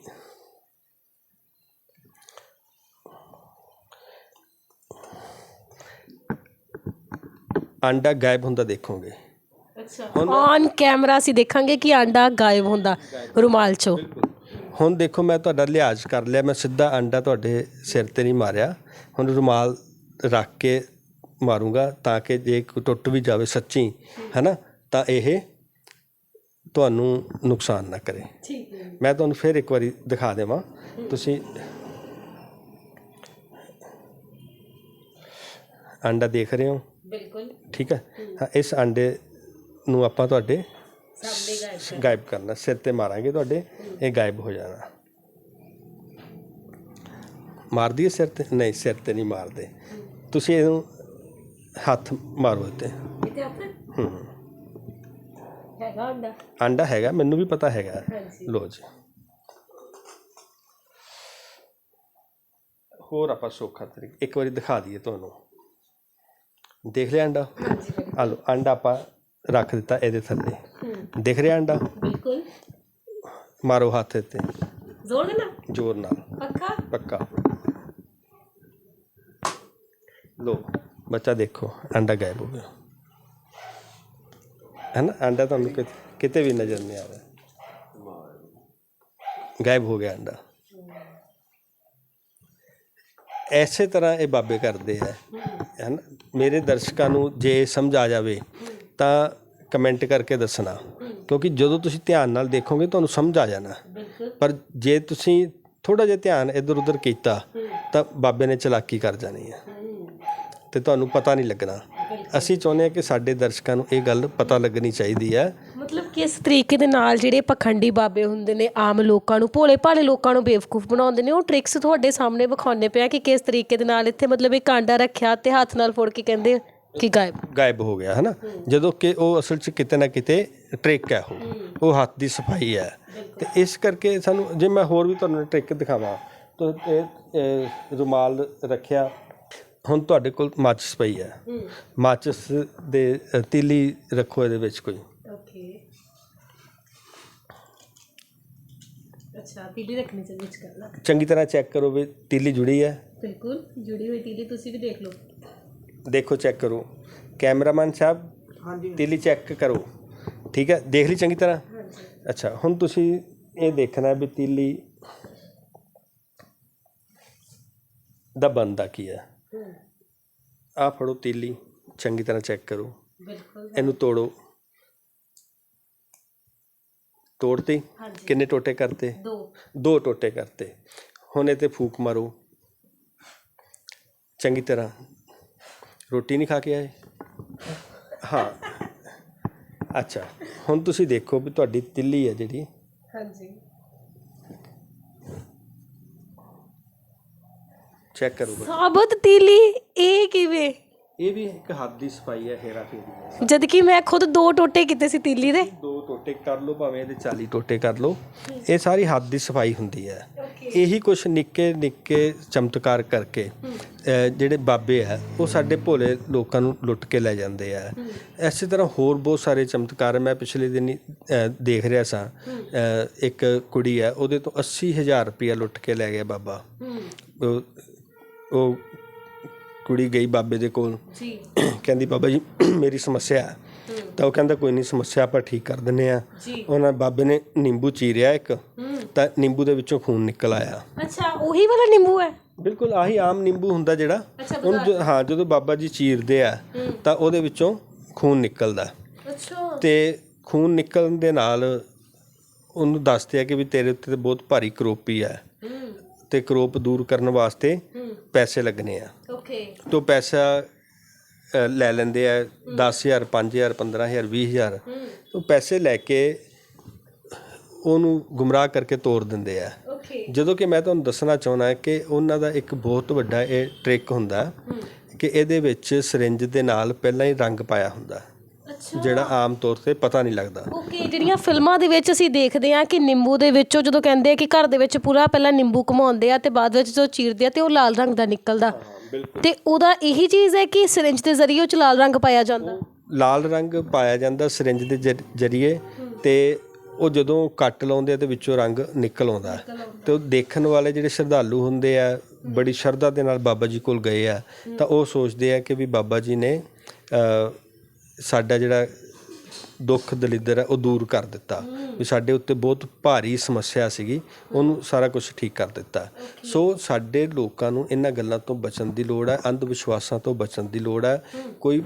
ਅੰਡਾ ਗਾਇਬ ਹੁੰਦਾ ਦੇਖੋਗੇ। ਅੱਛਾ। ਔਨ ਕੈਮਰਾ ਅਸੀਂ ਦੇਖਾਂਗੇ ਕਿ ਆਂਡਾ ਗਾਇਬ ਹੁੰਦਾ ਰੁਮਾਲ ਚੋਂ। ਹੁਣ ਦੇਖੋ ਮੈਂ ਤੁਹਾਡਾ ਲਿਹਾਜ਼ ਕਰ ਲਿਆ। ਮੈਂ ਸਿੱਧਾ ਅੰਡਾ ਤੁਹਾਡੇ ਸਿਰ ਤੇ ਨਹੀਂ ਮਾਰਿਆ। ਹੁਣ ਰੁਮਾਲ ਰੱਖ ਕੇ ਮਾਰੂੰਗਾ ਤਾਂ ਕਿ ਜੇ ਕੋਈ ਟੁੱਟ ਵੀ ਜਾਵੇ ਸੱਚੀ ਹੈਨਾ? ਤਾਂ ਇਹ ਤੁਹਾਨੂੰ ਨੁਕਸਾਨ ਨਾ ਕਰੇ। ਠੀਕ ਹੈ ਮੈਂ ਤੁਹਾਨੂੰ ਫਿਰ ਇੱਕ ਵਾਰੀ ਦਿਖਾ ਦੇਵਾਂ। ਤੁਸੀਂ ਅੰਡਾ ਦੇਖ ਰਹੇ ਹੋ? ਬਿਲਕੁਲ। ਠੀਕ ਹੈ? ਹਾਂ ਇਸ ਅੰਡੇ ਨੂੰ ਆਪਾਂ ਤੁਹਾਡੇ ਸਾਹਮਣੇ ਗਾਇਬ ਕਰਨਾ। ਸਿਰ ਤੇ ਮਾਰਾਂਗੇ ਤੁਹਾਡੇ ਇਹ ਗਾਇਬ ਹੋ ਜਾਣਾ। ਮਾਰਦੀ ਹੈ ਸਿਰ ਤੇ? ਨਹੀਂ ਸਿਰ ਤੇ ਨਹੀਂ ਮਾਰਦੇ। ਤੁਸੀਂ ਇਹਨੂੰ ਹੱਥ ਮਾਰੋ ਆਪਣੇ ਹੂੰ। ਹੈਗਾ ਆਂਡਾ ਆਂਡਾ ਹੈਗਾ ਮੈਨੂੰ ਵੀ ਪਤਾ ਹੈਗਾ। ਹਾਂਜੀ। ਲੋ ਜੀ। ਹੋਰ ਆਪਾਂ ਸੌਖਾ ਤਰੀਕਾ ਇੱਕ ਵਾਰੀ ਦਿਖਾ ਦਈਏ ਤੁਹਾਨੂੰ। ਦੇਖ ਲਿਆ ਅੰਡਾ? ਹਾਂਜੀ। ਆ ਲਓ ਅੰਡਾ ਆਪਾਂ ਰੱਖ ਦਿੱਤਾ ਇਹਦੇ ਥੱਲੇ। ਦਿਖ ਰਿਹਾ ਅੰਡਾ? ਬਿਲਕੁਲ। ਮਾਰੋ ਹੱਥ ਇੱਥੇ। ਜ਼ੋਰ ਦੇਣਾ ਜ਼ੋਰ ਨਾਲ। ਪੱਕਾ? ਪੱਕਾ। ਲੋ ਬੱਚਾ ਦੇਖੋ ਅੰਡਾ ਗਾਇਬ ਹੋ ਗਿਆ। ਨਾ ਆਂਡਾ ਤੁਹਾਨੂੰ ਕਿ- ਕਿਤੇ ਵੀ ਨਜ਼ਰ ਨਹੀਂ ਆ ਰਿਹਾ। ਗਾਇਬ ਹੋ ਗਿਆ ਆਂਡਾ ਐਸੇ ਤਰ੍ਹਾਂ ਇਹ ਬਾਬੇ ਕਰਦੇ ਆ ਹੈ ਨਾ ਮੇਰੇ ਦਰਸ਼ਕਾਂ ਨੂੰ ਜੇ ਸਮਝ ਆ ਜਾਵੇ ਤਾਂ ਕਮੈਂਟ ਕਰਕੇ ਦੱਸਣਾ। ਕਿਉਂਕਿ ਜਦੋਂ ਤੁਸੀਂ ਧਿਆਨ ਨਾਲ ਦੇਖੋਗੇ ਤੁਹਾਨੂੰ ਸਮਝ ਆ ਜਾਣਾ। ਪਰ ਜੇ ਤੁਸੀਂ ਥੋੜਾ ਜਿਹਾ ਧਿਆਨ ਇੱਧਰ ਉੱਧਰ ਕੀਤਾ ਤਾਂ ਬਾਬੇ ਨੇ ਚਲਾਕੀ ਕਰ ਜਾਣੀ ਹੈ। ਤੇ ਤੁਹਾਨੂੰ ਪਤਾ ਨਹੀਂ ਲੱਗਣਾ। ਅਸੀਂ ਚਾਹੁੰਦੇ ਹਾਂ ਕਿ ਸਾਡੇ ਦਰਸ਼ਕਾਂ ਨੂੰ ਇਹ ਗੱਲ ਪਤਾ ਲੱਗਣੀ ਚਾਹੀਦੀ ਹੈ। ਮਤਲਬ ਕਿਸ ਤਰੀਕੇ ਦੇ ਨਾਲ ਜਿਹੜੇ ਪਖੰਡੀ ਬਾਬੇ ਹੁੰਦੇ ਨੇ ਆਮ ਲੋਕਾਂ ਨੂੰ ਭੋਲੇ ਭਾਲੇ ਲੋਕਾਂ ਨੂੰ ਬੇਵਕੂਫ ਬਣਾਉਂਦੇ ਨੇ ਉਹ ਟ੍ਰਿਕਸ ਤੁਹਾਡੇ ਸਾਹਮਣੇ ਵਿਖਾਉਣੇ ਪਿਆ ਕਿ ਕਿਸ ਤਰੀਕੇ ਦੇ ਨਾਲ ਇੱਥੇ ਮਤਲਬ ਇਹ ਕਾਂਡਾ ਰੱਖਿਆ ਤੇ ਹੱਥ ਨਾਲ ਫੋੜ ਕੇ ਕਹਿੰਦੇ ਕਿ ਗਾਇਬ। ਗਾਇਬ ਹੋ ਗਿਆ ਹੈ ਨਾ ਜਦੋਂ ਕਿ ਉਹ ਅਸਲ 'ਚ ਕਿਤੇ ਨਾ ਕਿਤੇ ਟ੍ਰਿਕ ਹੈ ਉਹ। ਉਹ ਹੱਥ ਦੀ ਸਫ਼ਾਈ ਹੈ। ਤੇ ਇਸ ਕਰਕੇ ਸਾਨੂੰ ਜੇ ਮੈਂ ਹੋਰ ਵੀ ਤੁਹਾਨੂੰ ਟ੍ਰਿਕ ਦਿਖਾਵਾਂ ਤਾਂ ਇਹ ਇਹ ਰੁਮਾਲ ਰੱਖਿਆ ਹੁਣ ਤੁਹਾਡੇ ਕੋਲ ਮਾਚਿਸ ਪਈ ਹੈ। ਮਾਚਿਸ ਦੇ ਅ, ਤੀਲੀ ਰੱਖੋ ਇਹਦੇ ਵਿੱਚ ਕੋਈ। ਓਕੇ। ਅੱਛਾ ਤੀਲੀ ਰੱਖਣੀ ਚਾਹੀਦੀ ਵਿੱਚ ਕਰਨਾ ਚੰਗੀ ਤਰ੍ਹਾਂ ਚੈੱਕ ਕਰੋ ਵੀ ਤੀਲੀ ਜੁੜੀ ਹੈ। ਬਿਲਕੁਲ ਜੁੜੀ ਹੋਈ ਤੀਲੀ ਤੁਸੀਂ ਵੀ ਦੇਖ ਲਓ। ਦੇਖੋ ਚੈੱਕ ਕਰੋ। ਕੈਮਰਾਮੈਨ ਸਾਹਿਬ ਹਾਂਜੀ। ਤੀਲੀ ਚੈੱਕ ਕਰੋ। ਠੀਕ ਹੈ? ਦੇਖ ਲਈ ਚੰਗੀ ਤਰ੍ਹਾਂ? ਅੱਛਾ ਹੁਣ ਤੁਸੀਂ ਇਹ ਦੇਖਣਾ ਵੀ ਤੀਲੀ ਦਾ ਬੰਦਾ ਕੀ ਹੈ। ਆ ਫੜੋ ਤੀਲੀ ਚੰਗੀ ਤਰ੍ਹਾਂ ਚੈੱਕ ਕਰੋ। ਬਿਲਕੁਲ। ਇਹਨੂੰ ਤੋੜੋ। ਤੋੜਤੇ? ਹਾਂਜੀ। ਕਿੰਨੇ ਟੋਟੇ ਕਰਤੇ? ਦੋ। ਦੋ ਟੋਟੇ ਕਰਤੇ। ਹੁਣ ਇਹ ਤੇ ਫੂਕ ਮਾਰੋ। ਚੰਗੀ ਤਰ੍ਹਾਂ। ਰੋਟੀ ਨਹੀਂ ਖਾ ਕੇ ਆਏ? ਹਾਂ। ਅੱਛਾ। ਹੁਣ ਤੁਸੀਂ ਦੇਖੋ ਵੀ ਤੁਹਾਡੀ ਤਿੱਲੀ ਹੈ ਜਿਹੜੀ। ਹਾਂਜੀ। ਚੈੱਕ ਕਰੋ ਬਸ। ਸਾਬਤ ਤੀਲੀ ਇਹ ਕਿਵੇਂ? ਇਹ ਵੀ ਇੱਕ ਹੱਥ ਦੀ ਸਫ਼ਾਈ ਹੈ ਹੇਰਾ ਫੇਰੀ ਹੈ ਜਦ ਕਿ ਮੈਂ ਖੁਦ ਦੋ ਟੋਟੇ ਕੀਤੇ ਸੀ ਤੀਲੀ ਦੇ। ਦੋ ਟੋਟੇ ਕਰ ਲਓ ਭਾਵੇਂ ਇਹਦੇ 40 ਟੋਟੇ ਕਰ ਲਓ। ਇਹ ਸਾਰੀ ਹੱਥ ਦੀ ਸਫ਼ਾਈ ਹੁੰਦੀ ਹੈ। ਇਹੀ ਕੁਝ ਨਿੱਕੇ ਨਿੱਕੇ ਚਮਤਕਾਰ ਕਰਕੇ ਅਹ ਜਿਹੜੇ ਬਾਬੇ ਆ ਉਹ ਸਾਡੇ ਭੋਲੇ ਲੋਕਾਂ ਨੂੰ ਲੁੱਟ ਕੇ ਲੈ ਜਾਂਦੇ ਆ। ਐਸੇ ਤਰ੍ਹਾਂ ਹੋਰ ਬਹੁਤ ਸਾਰੇ ਚਮਤਕਾਰ ਮੈਂ ਪਿਛਲੇ ਦਿਨੀ ਦੇਖ ਰਿਹਾ ਸਾਂ। ਅਹ ਇੱਕ ਕੁੜੀ ਆ ਉਹਦੇ ਤੋਂ 80000 ਰੁਪਇਆ ਲੁੱਟ ਕੇ ਲੈ ਗਿਆ ਬਾਬਾ। ਉਹ ਉਹ ਕੁੜੀ ਗਈ ਬਾਬੇ ਦੇ ਕੋਲ। ਜੀ। ਕਹਿੰਦੀ ਬਾਬਾ ਜੀ ਮੇਰੀ ਸਮੱਸਿਆ ਹੈ। ਤਾਂ ਉਹ ਕਹਿੰਦਾ ਕੋਈ ਨਹੀਂ ਸਮੱਸਿਆ ਆਪਾਂ ਠੀਕ ਕਰ ਦਿੰਨੇ ਆ ਜੀ। ਉਹਨਾਂ ਬਾਬੇ ਨੇ ਨਿੰਬੂ ਚੀਰਿਆ ਇੱਕ। ਤਾਂ ਨਿੰਬੂ ਦੇ ਵਿੱਚੋਂ ਖੂਨ ਨਿਕਲ ਆਇਆ। ਅੱਛਾ ਉਹੀ ਵਾਲਾ ਨਿੰਬੂ ਹੈ? ਬਿਲਕੁਲ ਆਹੀ ਆਮ ਨਿੰਬੂ ਹੁੰਦਾ ਜਿਹੜਾ। ਉਹਨੂੰ ਜ- ਹਾਂ ਜਦੋਂ ਬਾਬਾ ਜੀ ਚੀਰਦੇ ਆ ਤਾਂ ਉਹਦੇ ਵਿੱਚੋਂ ਖੂਨ ਨਿਕਲਦਾ। ਅੱਛਾ। ਤੇ ਖੂਨ ਨਿਕਲਣ ਦੇ ਨਾਲ ਉਹਨੂੰ ਦੱਸਦੇ ਆ ਕਿ ਵੀ ਤੇਰੇ ਉੱਤੇ ਤੇ ਬਹੁਤ ਭਾਰੀ ਕਰੋਪੀ ਹੂੰ। ਤੇ ਕਰੋਪ ਦੂਰ ਕਰਨ ਵਾਸਤੇ ਪੈਸੇ ਲੱਗਣੇ ਆ। ਓਕੇ। ਤੋਂ ਪੈਸਾ ਅ, ਲੈ ਲੈਂਦੇ ਆ 10000 5000 15000 20000 ਹੂੰ। ਉਹ ਪੈਸੇ ਲੈ ਕੇ ਉਹਨੂੰ ਗੁੰਮਰਾਹ ਕਰਕੇ ਤੋੜ ਦਿੰਦੇ ਆ। ਓਕੇ। ਜਦੋਂ ਕਿ ਮੈਂ ਤੁਹਾਨੂੰ ਦੱਸਣਾ ਚਾਹੁੰਦਾ ਕਿ ਉਹਨਾਂ ਦਾ ਇੱਕ ਬਹੁਤ ਵੱਡਾ ਇਹ ਟ੍ਰਿਕ ਹੁੰਦਾ ਕਿ ਇਹਦੇ ਵਿੱਚ ਸਿਰਿੰਜ ਦੇ ਨਾਲ ਪਹਿਲਾਂ ਹੀ ਰੰਗ ਪਾਇਆ ਹੁੰਦਾ। ਜਿਹੜਾ ਆਮ ਤੌਰ ਤੇ ਪਤਾ ਨਹੀਂ ਲੱਗਦਾ। ਓਕੇ ਜਿਹੜੀਆਂ ਫਿਲਮਾਂ ਦੇ ਵਿੱਚ ਅਸੀਂ ਦੇਖਦੇ ਆ ਕਿ ਨਿੰਬੂ ਦੇ ਵਿੱਚੋਂ ਜਦੋਂ ਕਹਿੰਦੇ ਆ ਕਿ ਘਰ ਦੇ ਵਿੱਚ ਪੂਰਾ ਪਹਿਲਾਂ ਨਿੰਬੂ ਘਮਾਉਂਦੇ ਆ ਤੇ ਬਾਅਦ ਵਿੱਚ ਜਦੋਂ ਚੀਰਦੇ ਆ ਤੇ ਉਹ ਲਾਲ ਰੰਗ ਦਾ ਨਿਕਲਦਾ। ਤੇ ਉਹਦਾ ਇਹੀ ਚੀਜ਼ ਹੈ ਕਿ ਸਿਰਿੰਜ ਦੇ ਜ਼ਰੀਏ ਉਹ ਚ ਲਾਲ ਰੰਗ ਪਾਇਆ ਜਾਂਦਾ। ਲਾਲ ਰੰਗ ਪਾਇਆ ਜਾਂਦਾ ਸਿਰਿੰਜ ਦੇ ਜ਼ਰ- ਜ਼ਰੀਏ ਤੇ ਉਹ ਜਦੋਂ ਕੱਟ ਲਾਉਂਦੇ ਆ ਤੇ ਵਿੱਚੋਂ ਰੰਗ ਨਿਕਲ ਆਉਂਦਾ। ਤੇ ਉਹ ਦੇਖਣ ਵਾਲੇ ਜਿਹੜੇ ਸ਼ਰਧਾਲੂ ਹੁੰਦੇ ਆ ਬੜੀ ਸ਼ਰਧਾ ਦੇ ਨਾਲ ਬਾਬਾ ਜੀ ਕੋਲ ਗਏ ਆ ਤਾਂ ਉਹ ਸੋਚਦੇ ਆ ਕਿ ਵੀ ਬਾਬਾ ਜੀ ਨੇ ਸਾਡਾ ਜਿਹੜਾ ਦੁੱਖ ਦਲਿੱਦਰ ਹੈ ਉਹ ਦੂਰ ਕਰ ਦਿੱਤਾ। ਵੀ ਸਾਡੇ ਉੱਤੇ ਬਹੁਤ ਭਾਰੀ ਸਮੱਸਿਆ ਸੀਗੀ ਉਹਨੂੰ ਸਾਰਾ ਕੁਝ ਠੀਕ ਕਰ ਦਿੱਤਾ। ਸੋ ਸਾਡੇ ਲੋਕਾਂ ਨੂੰ ਇਹਨਾਂ ਗੱਲਾਂ ਤੋਂ ਬਚਣ ਦੀ ਲੋੜ ਹੈ ਅੰਧ ਵਿਸ਼ਵਾਸਾਂ ਤੋਂ ਬਚਣ ਦੀ ਲੋੜ ਹੈ। ਕੋਈ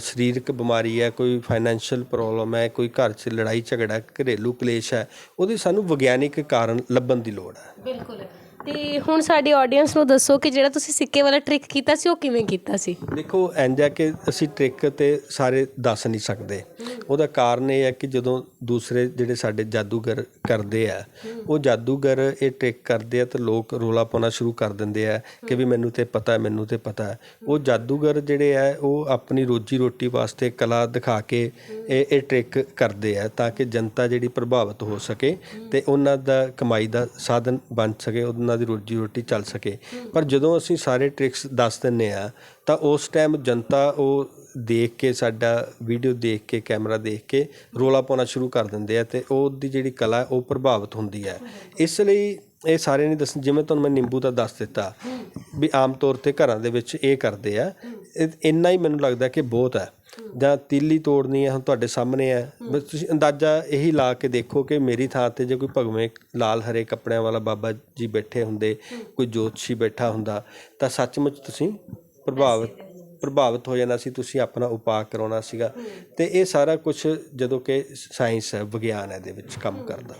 ਸਰੀਰਕ ਬਿਮਾਰੀ ਹੈ ਕੋਈ ਫਾਈਨੈਂਸ਼ੀਅਲ ਪ੍ਰੋਬਲਮ ਹੈ ਕੋਈ ਘਰ 'ਚ ਲੜਾਈ ਝਗੜਾ ਘਰੇਲੂ ਕਲੇਸ਼ ਹੈ ਉਹਦੀ ਸਾਨੂੰ ਵਿਗਿਆਨਿਕ ਕਾਰਨ ਲੱਭਣ ਦੀ ਲੋੜ ਹੈ। ਬਿਲਕੁਲ। ਤੇ ਹੁਣ ਸਾਡੀ ਆਡੀਅנס ਨੂੰ ਦੱਸੋ ਕਿ ਜਿਹੜਾ ਤੁਸੀਂ ਸਿੱਕੇ ਵਾਲਾ ਟ੍ਰਿਕ ਕੀਤਾ ਸੀ, ਉਹ ਕਿਵੇਂ ਕੀਤਾ ਸੀ? ਦੇਖੋ ਇੰਜ ਹੈ ਕਿ ਅਸੀਂ ਟ੍ਰਿਕ ਤੇ ਸਾਰੇ ਦੱਸ ਨਹੀਂ ਸਕਦੇ। ਉਹਦਾ ਕਾਰਨ ਇਹ ਹੈ ਕਿ ਜਦੋਂ ਦੂਸਰੇ ਜਿਹੜੇ ਸਾਡੇ ਜਾਦੂਗਰ ਕਰਦੇ ਆ, ਉਹ ਜਾਦੂਗਰ ਇਹ ਟ੍ਰਿਕ ਕਰਦੇ ਆ ਤਾਂ ਲੋਕ ਰੋਲਾ ਪਾਉਣਾ ਸ਼ੁਰੂ ਕਰ ਦਿੰਦੇ ਆ ਕਿ ਵੀ ਮੈਨੂੰ ਤੇ ਪਤਾ, ਮੈਨੂੰ ਤੇ ਪਤਾ। ਉਹ ਜਾਦੂਗਰ ਜਿਹੜੇ ਆ, ਉਹ ਆਪਣੀ ਰੋਜੀ ਰੋਟੀ ਵਾਸਤੇ ਕਲਾ ਦਿਖਾ ਕੇ ਇਹ ਇਹ ਟ੍ਰਿਕ ਕਰਦੇ ਆ ਤਾਂ ਕਿ ਜਨਤਾ ਜਿਹੜੀ ਪ੍ਰਭਾਵਿਤ ਹੋ ਸਕੇ ਤੇ ਉਹਨਾਂ ਦਾ ਕਮਾਈ ਦਾ ਸਾਧਨ ਬਣ ਸਕੇ, ਉਹਨਾਂ ਦੀ ਰੋਜੀ ਰੋਟੀ ਚੱਲ ਸਕੇ। ਪਰ ਜਦੋਂ ਅਸੀਂ ਸਾਰੇ ਟ੍ਰਿਕਸ ਦੱਸ ਦਿੰਨੇ ਆ ਤਾਂ ਉਸ ਟਾਈਮ ਜਨਤਾ ਉਹ ਦੇਖ ਕੇ, ਸਾਡਾ ਵੀਡੀਓ ਦੇਖ ਕੇ ਕੈਮਰਾ ਦੇਖ ਕੇ ਰੋਲਾ ਪਾਉਣਾ ਸ਼ੁਰੂ ਕਰ ਦਿੰਦੇ ਆ ਤੇ ਉਹਦੀ ਜਿਹੜੀ ਕਲਾ, ਉਹ ਪ੍ਰਭਾਵਿਤ ਹੁੰਦੀ ਹੈ। ਇਸ ਲਈ ਇਹ ਸਾਰੇ ਨਹੀਂ ਦੱਸ, ਜਿਵੇਂ ਤੁਹਾਨੂੰ ਮੈਂ ਨਿੰਬੂ ਦਾ ਦੱਸ ਦਿੱਤਾ ਵੀ ਆਮ ਤੌਰ ਤੇ ਘਰਾਂ ਦੇ ਵਿੱਚ ਇਹ ਕਰਦੇ ਆ, ਇਹ- ਇੰਨਾ ਹੀ ਮੈਨੂੰ ਲੱਗਦਾ ਕਿ ਬਹੁਤ ਹੈ। ਜਾਂ ਤੀਲੀ ਤੋੜਨੀ ਹੈ ਹੁਣ ਤੁਹਾਡੇ ਸਾਹਮਣੇ ਹੈ। ਬਸ ਤੁਸੀਂ ਅੰਦਾਜ਼ਾ ਇਹੀ ਲਾ ਕੇ ਦੇਖੋ ਕਿ ਮੇਰੀ ਥਾਂ ਤੇ ਜੇ ਕੋਈ ਭਗਵੇਂ ਲਾਲ ਹਰੇ ਕੱਪੜਿਆਂ ਵਾਲਾ ਬਾਬਾ ਜੀ ਬੈਠੇ ਹੁੰਦੇ, ਕੋਈ ਜੋਤਸ਼ੀ ਬੈਠਾ ਹੁੰਦਾ, ਤਾਂ ਸੱਚਮੁੱਚ ਤੁਸੀਂ ਪ੍ਰਭਾਵਿਤ ਪ੍ਰਭਾਵਿਤ ਹੋ ਜਾਣਾ ਸੀ, ਤੁਸੀਂ ਆਪਣਾ ਉਪਾਅ ਕਰਾਉਣਾ ਸੀਗਾ। ਤੇ ਇਹ ਸਾਰਾ ਕੁਝ ਜਦੋਂ ਕਿ ਸਾਇੰਸ ਹੈ, ਵਿਗਿਆਨ ਹੈ ਦੇ ਵਿੱਚ ਕੰਮ ਕਰਦਾ।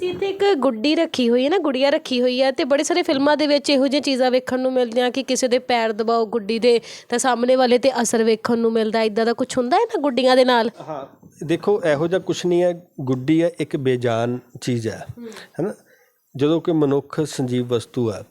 ਤੁਸੀਂ ਇੱਥੇ ਇੱਕ ਗੁੱਡੀ ਰੱਖੀ ਹੋਈ ਹੈ ਨਾ ਗੁੜੀਆ ਰੱਖੀ ਹੋਈ ਹੈ ਤੇ ਬੜੇ ਸਾਰੇ ਫਿਲਮਾਂ ਦੇ ਵਿੱਚ ਇਹੋ ਜਿਹੀਆਂ ਚੀਜ਼ਾਂ ਵੇਖਣ ਨੂੰ ਮਿਲਦੀਆਂ ਕਿ ਕਿਸੇ ਦੇ ਪੈਰ ਦਬਾਓ ਗੁੱਡੀ ਦੇ ਤਾਂ ਸਾਹਮਣੇ ਵਾਲੇ ਤੇ ਅਸਰ ਵੇਖਣ ਨੂੰ ਮਿਲਦਾ ਇਦਾਂ ਦਾ ਕੁਝ ਹੁੰਦਾ ਹੈ ਨਾ ਗੁੱਡੀਆਂ ਦੇ ਨਾਲ? ਹਾਂ ਦੇਖੋ ਇਹੋ ਜਿਹਾ ਕੁਝ ਨਹੀਂ ਹੈ ਗੁੱਡੀ ਹੈ ਇੱਕ ਬੇਜਾਨ ਚੀਜ਼ ਹੈ। ਹੈਨਾ? ਜਦੋਂ ਕਿ ਮਨੁੱਖ ਸੰਜੀਵ ਵਸਤੂ ਹੈ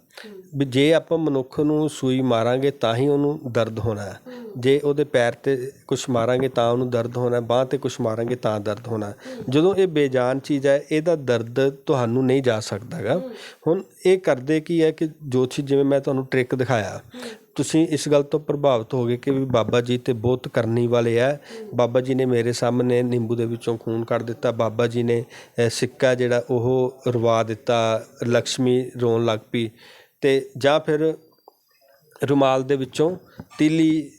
ਵੀ ਜੇ ਆਪਾਂ ਮਨੁੱਖ ਨੂੰ ਸੂਈ ਮਾਰਾਂਗੇ ਤਾਂ ਹੀ ਉਹਨੂੰ ਦਰਦ ਹੋਣਾ ਜੇ ਉਹਦੇ ਪੈਰ ਤੇ ਕੁਝ ਮਾਰਾਂਗੇ ਤਾਂ ਉਹਨੂੰ ਦਰਦ ਹੋਣਾ ਬਾਹ ਤੇ ਕੁਝ ਮਾਰਾਂਗੇ ਤਾਂ ਦਰਦ ਹੋਣਾ ਜਦੋਂ ਇਹ ਬੇਜਾਨ ਚੀਜ਼ ਹੈ, ਇਹਦਾ ਦਰਦ ਤੁਹਾਨੂੰ ਨਹੀਂ ਜਾ ਸਕਦਾਗਾ ਹੁਣ ਇਹ ਕਰਦੇ ਕੀ ਹੈ ਕਿ ਜੋਤਸ਼ੀ ਜਿਵੇਂ ਮੈਂ ਤੁਹਾਨੂੰ ਟ੍ਰਿਕ ਦਿਖਾਇਆ, ਤੁਸੀਂ ਇਸ ਗੱਲ ਤੋਂ ਪ੍ਰਭਾਵਿਤ ਹੋ ਗਏ ਕਿ ਵੀ ਬਾਬਾ ਜੀ ਤੇ ਬਹੁਤ ਕਰਨੀ ਵਾਲੇ ਆ ਬਾਬਾ ਜੀ ਨੇ ਮੇਰੇ ਸਾਹਮਣੇ ਨਿੰਬੂ ਦੇ ਵਿੱਚੋਂ ਖੂਨ ਕੱਢ ਦਿੱਤਾ, ਬਾਬਾ ਜੀ ਨੇ ਸਿੱਕਾ ਜਿਹੜਾ ਉਹ ਰਵਾ ਦਿੱਤਾ ਲక్ష్ਮੀ ਰੋਣ ਲੱਗ ਪਈ। ਤੇ ਜਾਂ ਫਿਰ ਰੁਮਾਲ ਦੇ ਵਿੱਚੋਂ ਤੀਲੀ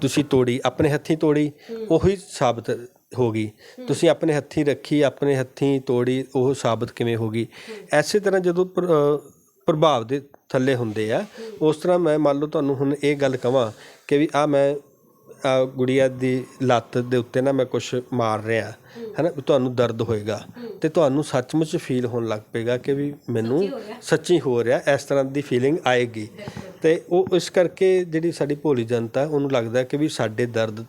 ਤੁਸੀਂ ਤੋੜੀ ਆਪਣੇ ਹੱਥੀਂ ਤੋੜੀ ਉਹੀ ਸਾਬਤ ਹੋ ਗਈ। ਤੁਸੀਂ ਆਪਣੇ ਹੱਥੀਂ ਰੱਖੀ ਆਪਣੇ ਹੱਥੀਂ ਤੋੜੀ ਉਹ ਸਾਬਤ ਕਿਵੇਂ ਹੋ ਗਈ? ਐਸੇ ਤਰ੍ਹਾਂ ਜਦੋਂ ਪ੍ਰਭਾਵ ਦੇ ਥੱਲੇ ਹੁੰਦੇ ਆ ਉਸ ਤਰ੍ਹਾਂ ਮੈਂ ਮੰਨ ਲਓ ਤੁਹਾਨੂੰ ਹੁਣ ਇਹ ਗੱਲ ਕਵਾਂ ਕਿ ਵੀ ਆ ਮੈਂ ਗੁੜੀਆ ਦੀ ਲੱਤ ਦੇ ਉੱਤੇ ਨਾ ਮੈਂ ਕੁਝ ਮਾਰ ਰਿਹਾ ਹੈਨਾ ਵੀ ਤੁਹਾਨੂੰ ਦਰਦ ਹੋਏਗਾ ਤੇ ਤੁਹਾਨੂੰ ਸੱਚਮੁੱਚ ਫੀਲ ਹੋਣ ਲੱਗ ਪਏਗਾ ਕਿ ਵੀ ਮੈਨੂੰ ਸੱਚੀ ਹੋ ਰਿਹਾ। ਇਸ ਤਰ੍ਹਾਂ ਦੀ ਫੀਲਿੰਗ ਆਏਗੀ। ਤੇ ਉਹ ਇਸ ਕਰਕੇ ਜਿਹੜੀ ਸਾਡੀ ਭੋਲੀ ਜਨਤਾ ਉਹਨੂੰ ਲੱਗਦਾ ਕਿ ਵੀ ਸਾਡੇ ਦਰਦ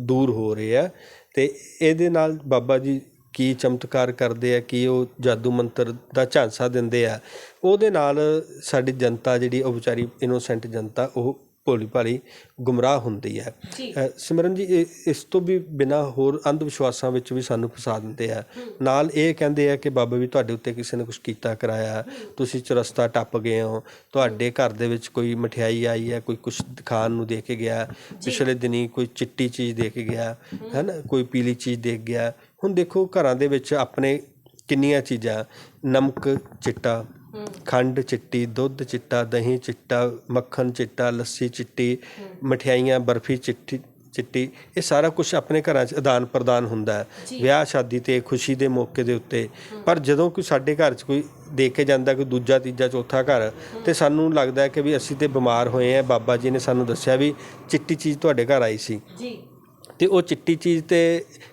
ਦੂਰ ਹੋ ਰਹੇ ਆ ਤੇ ਇਹਦੇ ਨਾਲ ਬਾਬਾ ਜੀ ਕੀ ਚਮਤਕਾਰ ਕਰਦੇ ਆ ਕੀ ਉਹ ਜਾਦੂ ਮੰਤਰ ਦਾ ਝਾਂਸਾ ਦਿੰਦੇ ਆ ਉਹਦੇ ਨਾਲ ਸਾਡੀ ਜਨਤਾ ਜਿਹੜੀ ਉਹ ਵਿਚਾਰੀ ਇਨੋਸੈਂਟ ਜਨਤਾ ਉਹ ਭੋਲੀ ਭਾਲੀ ਗੁੰਮਰਾਹ ਹੁੰਦੀ ਹੈ। ਸਿਮਰਨ ਜੀ ਇਸ ਤੋਂ ਵੀ ਬਿਨਾ ਹੋਰ ਅੰਧ ਵਿਸ਼ਵਾਸਾਂ ਵਿੱਚ ਵੀ ਸਾਨੂੰ ਫਸਾ ਦਿੰਦੇ ਆ। ਨਾਲ ਇਹ ਕਹਿੰਦੇ ਆ ਕਿ ਬਾਬਾ ਵੀ ਤੁਹਾਡੇ ਉੱਤੇ ਕਿਸੇ ਨੇ ਕੁਝ ਕੀਤਾ ਕਰਾਇਆ। ਤੁਸੀਂ ਚਰਸਤਾ ਟੱਪ ਗਏ ਹੋ। ਤੁਹਾਡੇ ਘਰ ਦੇ ਵਿੱਚ ਕੋਈ ਮਠਿਆਈ ਆਈ ਹੈ ਕੋਈ ਕੁਝ ਖਾਣ ਨੂੰ ਦੇ ਕੇ ਗਿਆ। ਪਿਛਲੇ ਦਿਨੀ ਕੋਈ ਚਿੱਟੀ ਚੀਜ਼ ਦੇ ਕੇ ਗਿਆ। ਹੈ। ਨਾ ਕੋਈ ਪੀਲੀ ਚੀਜ਼ ਦੇ ਗਿਆ। ਹੁਣ ਦੇਖੋ ਘਰਾਂ ਦੇ ਵਿੱਚ ਆਪਣੇ ਕਿੰਨੀਆਂ ਚੀਜ਼ਾਂ। ਨਮਕ ਚਿੱਟਾ ਖੰਡ ਚਿੱਟੀ ਦੁੱਧ ਚਿੱਟਾ ਦਹੀਂ ਚਿੱਟਾ ਮੱਖਣ ਚਿੱਟਾ ਲੱਸੀ ਚਿੱਟੀ ਮਠਿਆਈਆਂ ਬਰਫੀ ਚਿੱਟੀ ਚਿੱਟੀ ਇਹ ਸਾਰਾ ਕੁਝ ਆਪਣੇ ਘਰਾਂ 'ਚ ਆਦਾਨ ਪ੍ਰਦਾਨ ਹੁੰਦਾ ਹੈ। ਵਿਆਹ ਸ਼ਾਦੀ ਤੇ ਖੁਸ਼ੀ ਦੇ ਮੌਕੇ ਦੇ ਉੱਤੇ। ਪਰ ਜਦੋਂ ਕੋਈ ਸਾਡੇ ਘਰ 'ਚ ਕੋਈ ਦੇ ਕੇ ਜਾਂਦਾ ਕੋਈ ਦੂਜਾ ਤੀਜਾ ਚੌਥਾ ਘਰ ਤੇ ਸਾਨੂੰ ਲੱਗਦਾ ਹੈ ਕਿ ਵੀ ਅਸੀਂ ਤੇ ਬਿਮਾਰ ਹੋਏ ਆ ਬਾਬਾ ਜੀ ਨੇ ਸਾਨੂੰ ਦੱਸਿਆ ਵੀ ਚਿੱਟੀ ਚੀਜ਼ ਤੁਹਾਡੇ ਘਰ ਆਈ ਸੀ। ਜੀ। ਤੇ ਉਹ ਚਿੱਟੀ ਚੀਜ਼ ਤੇ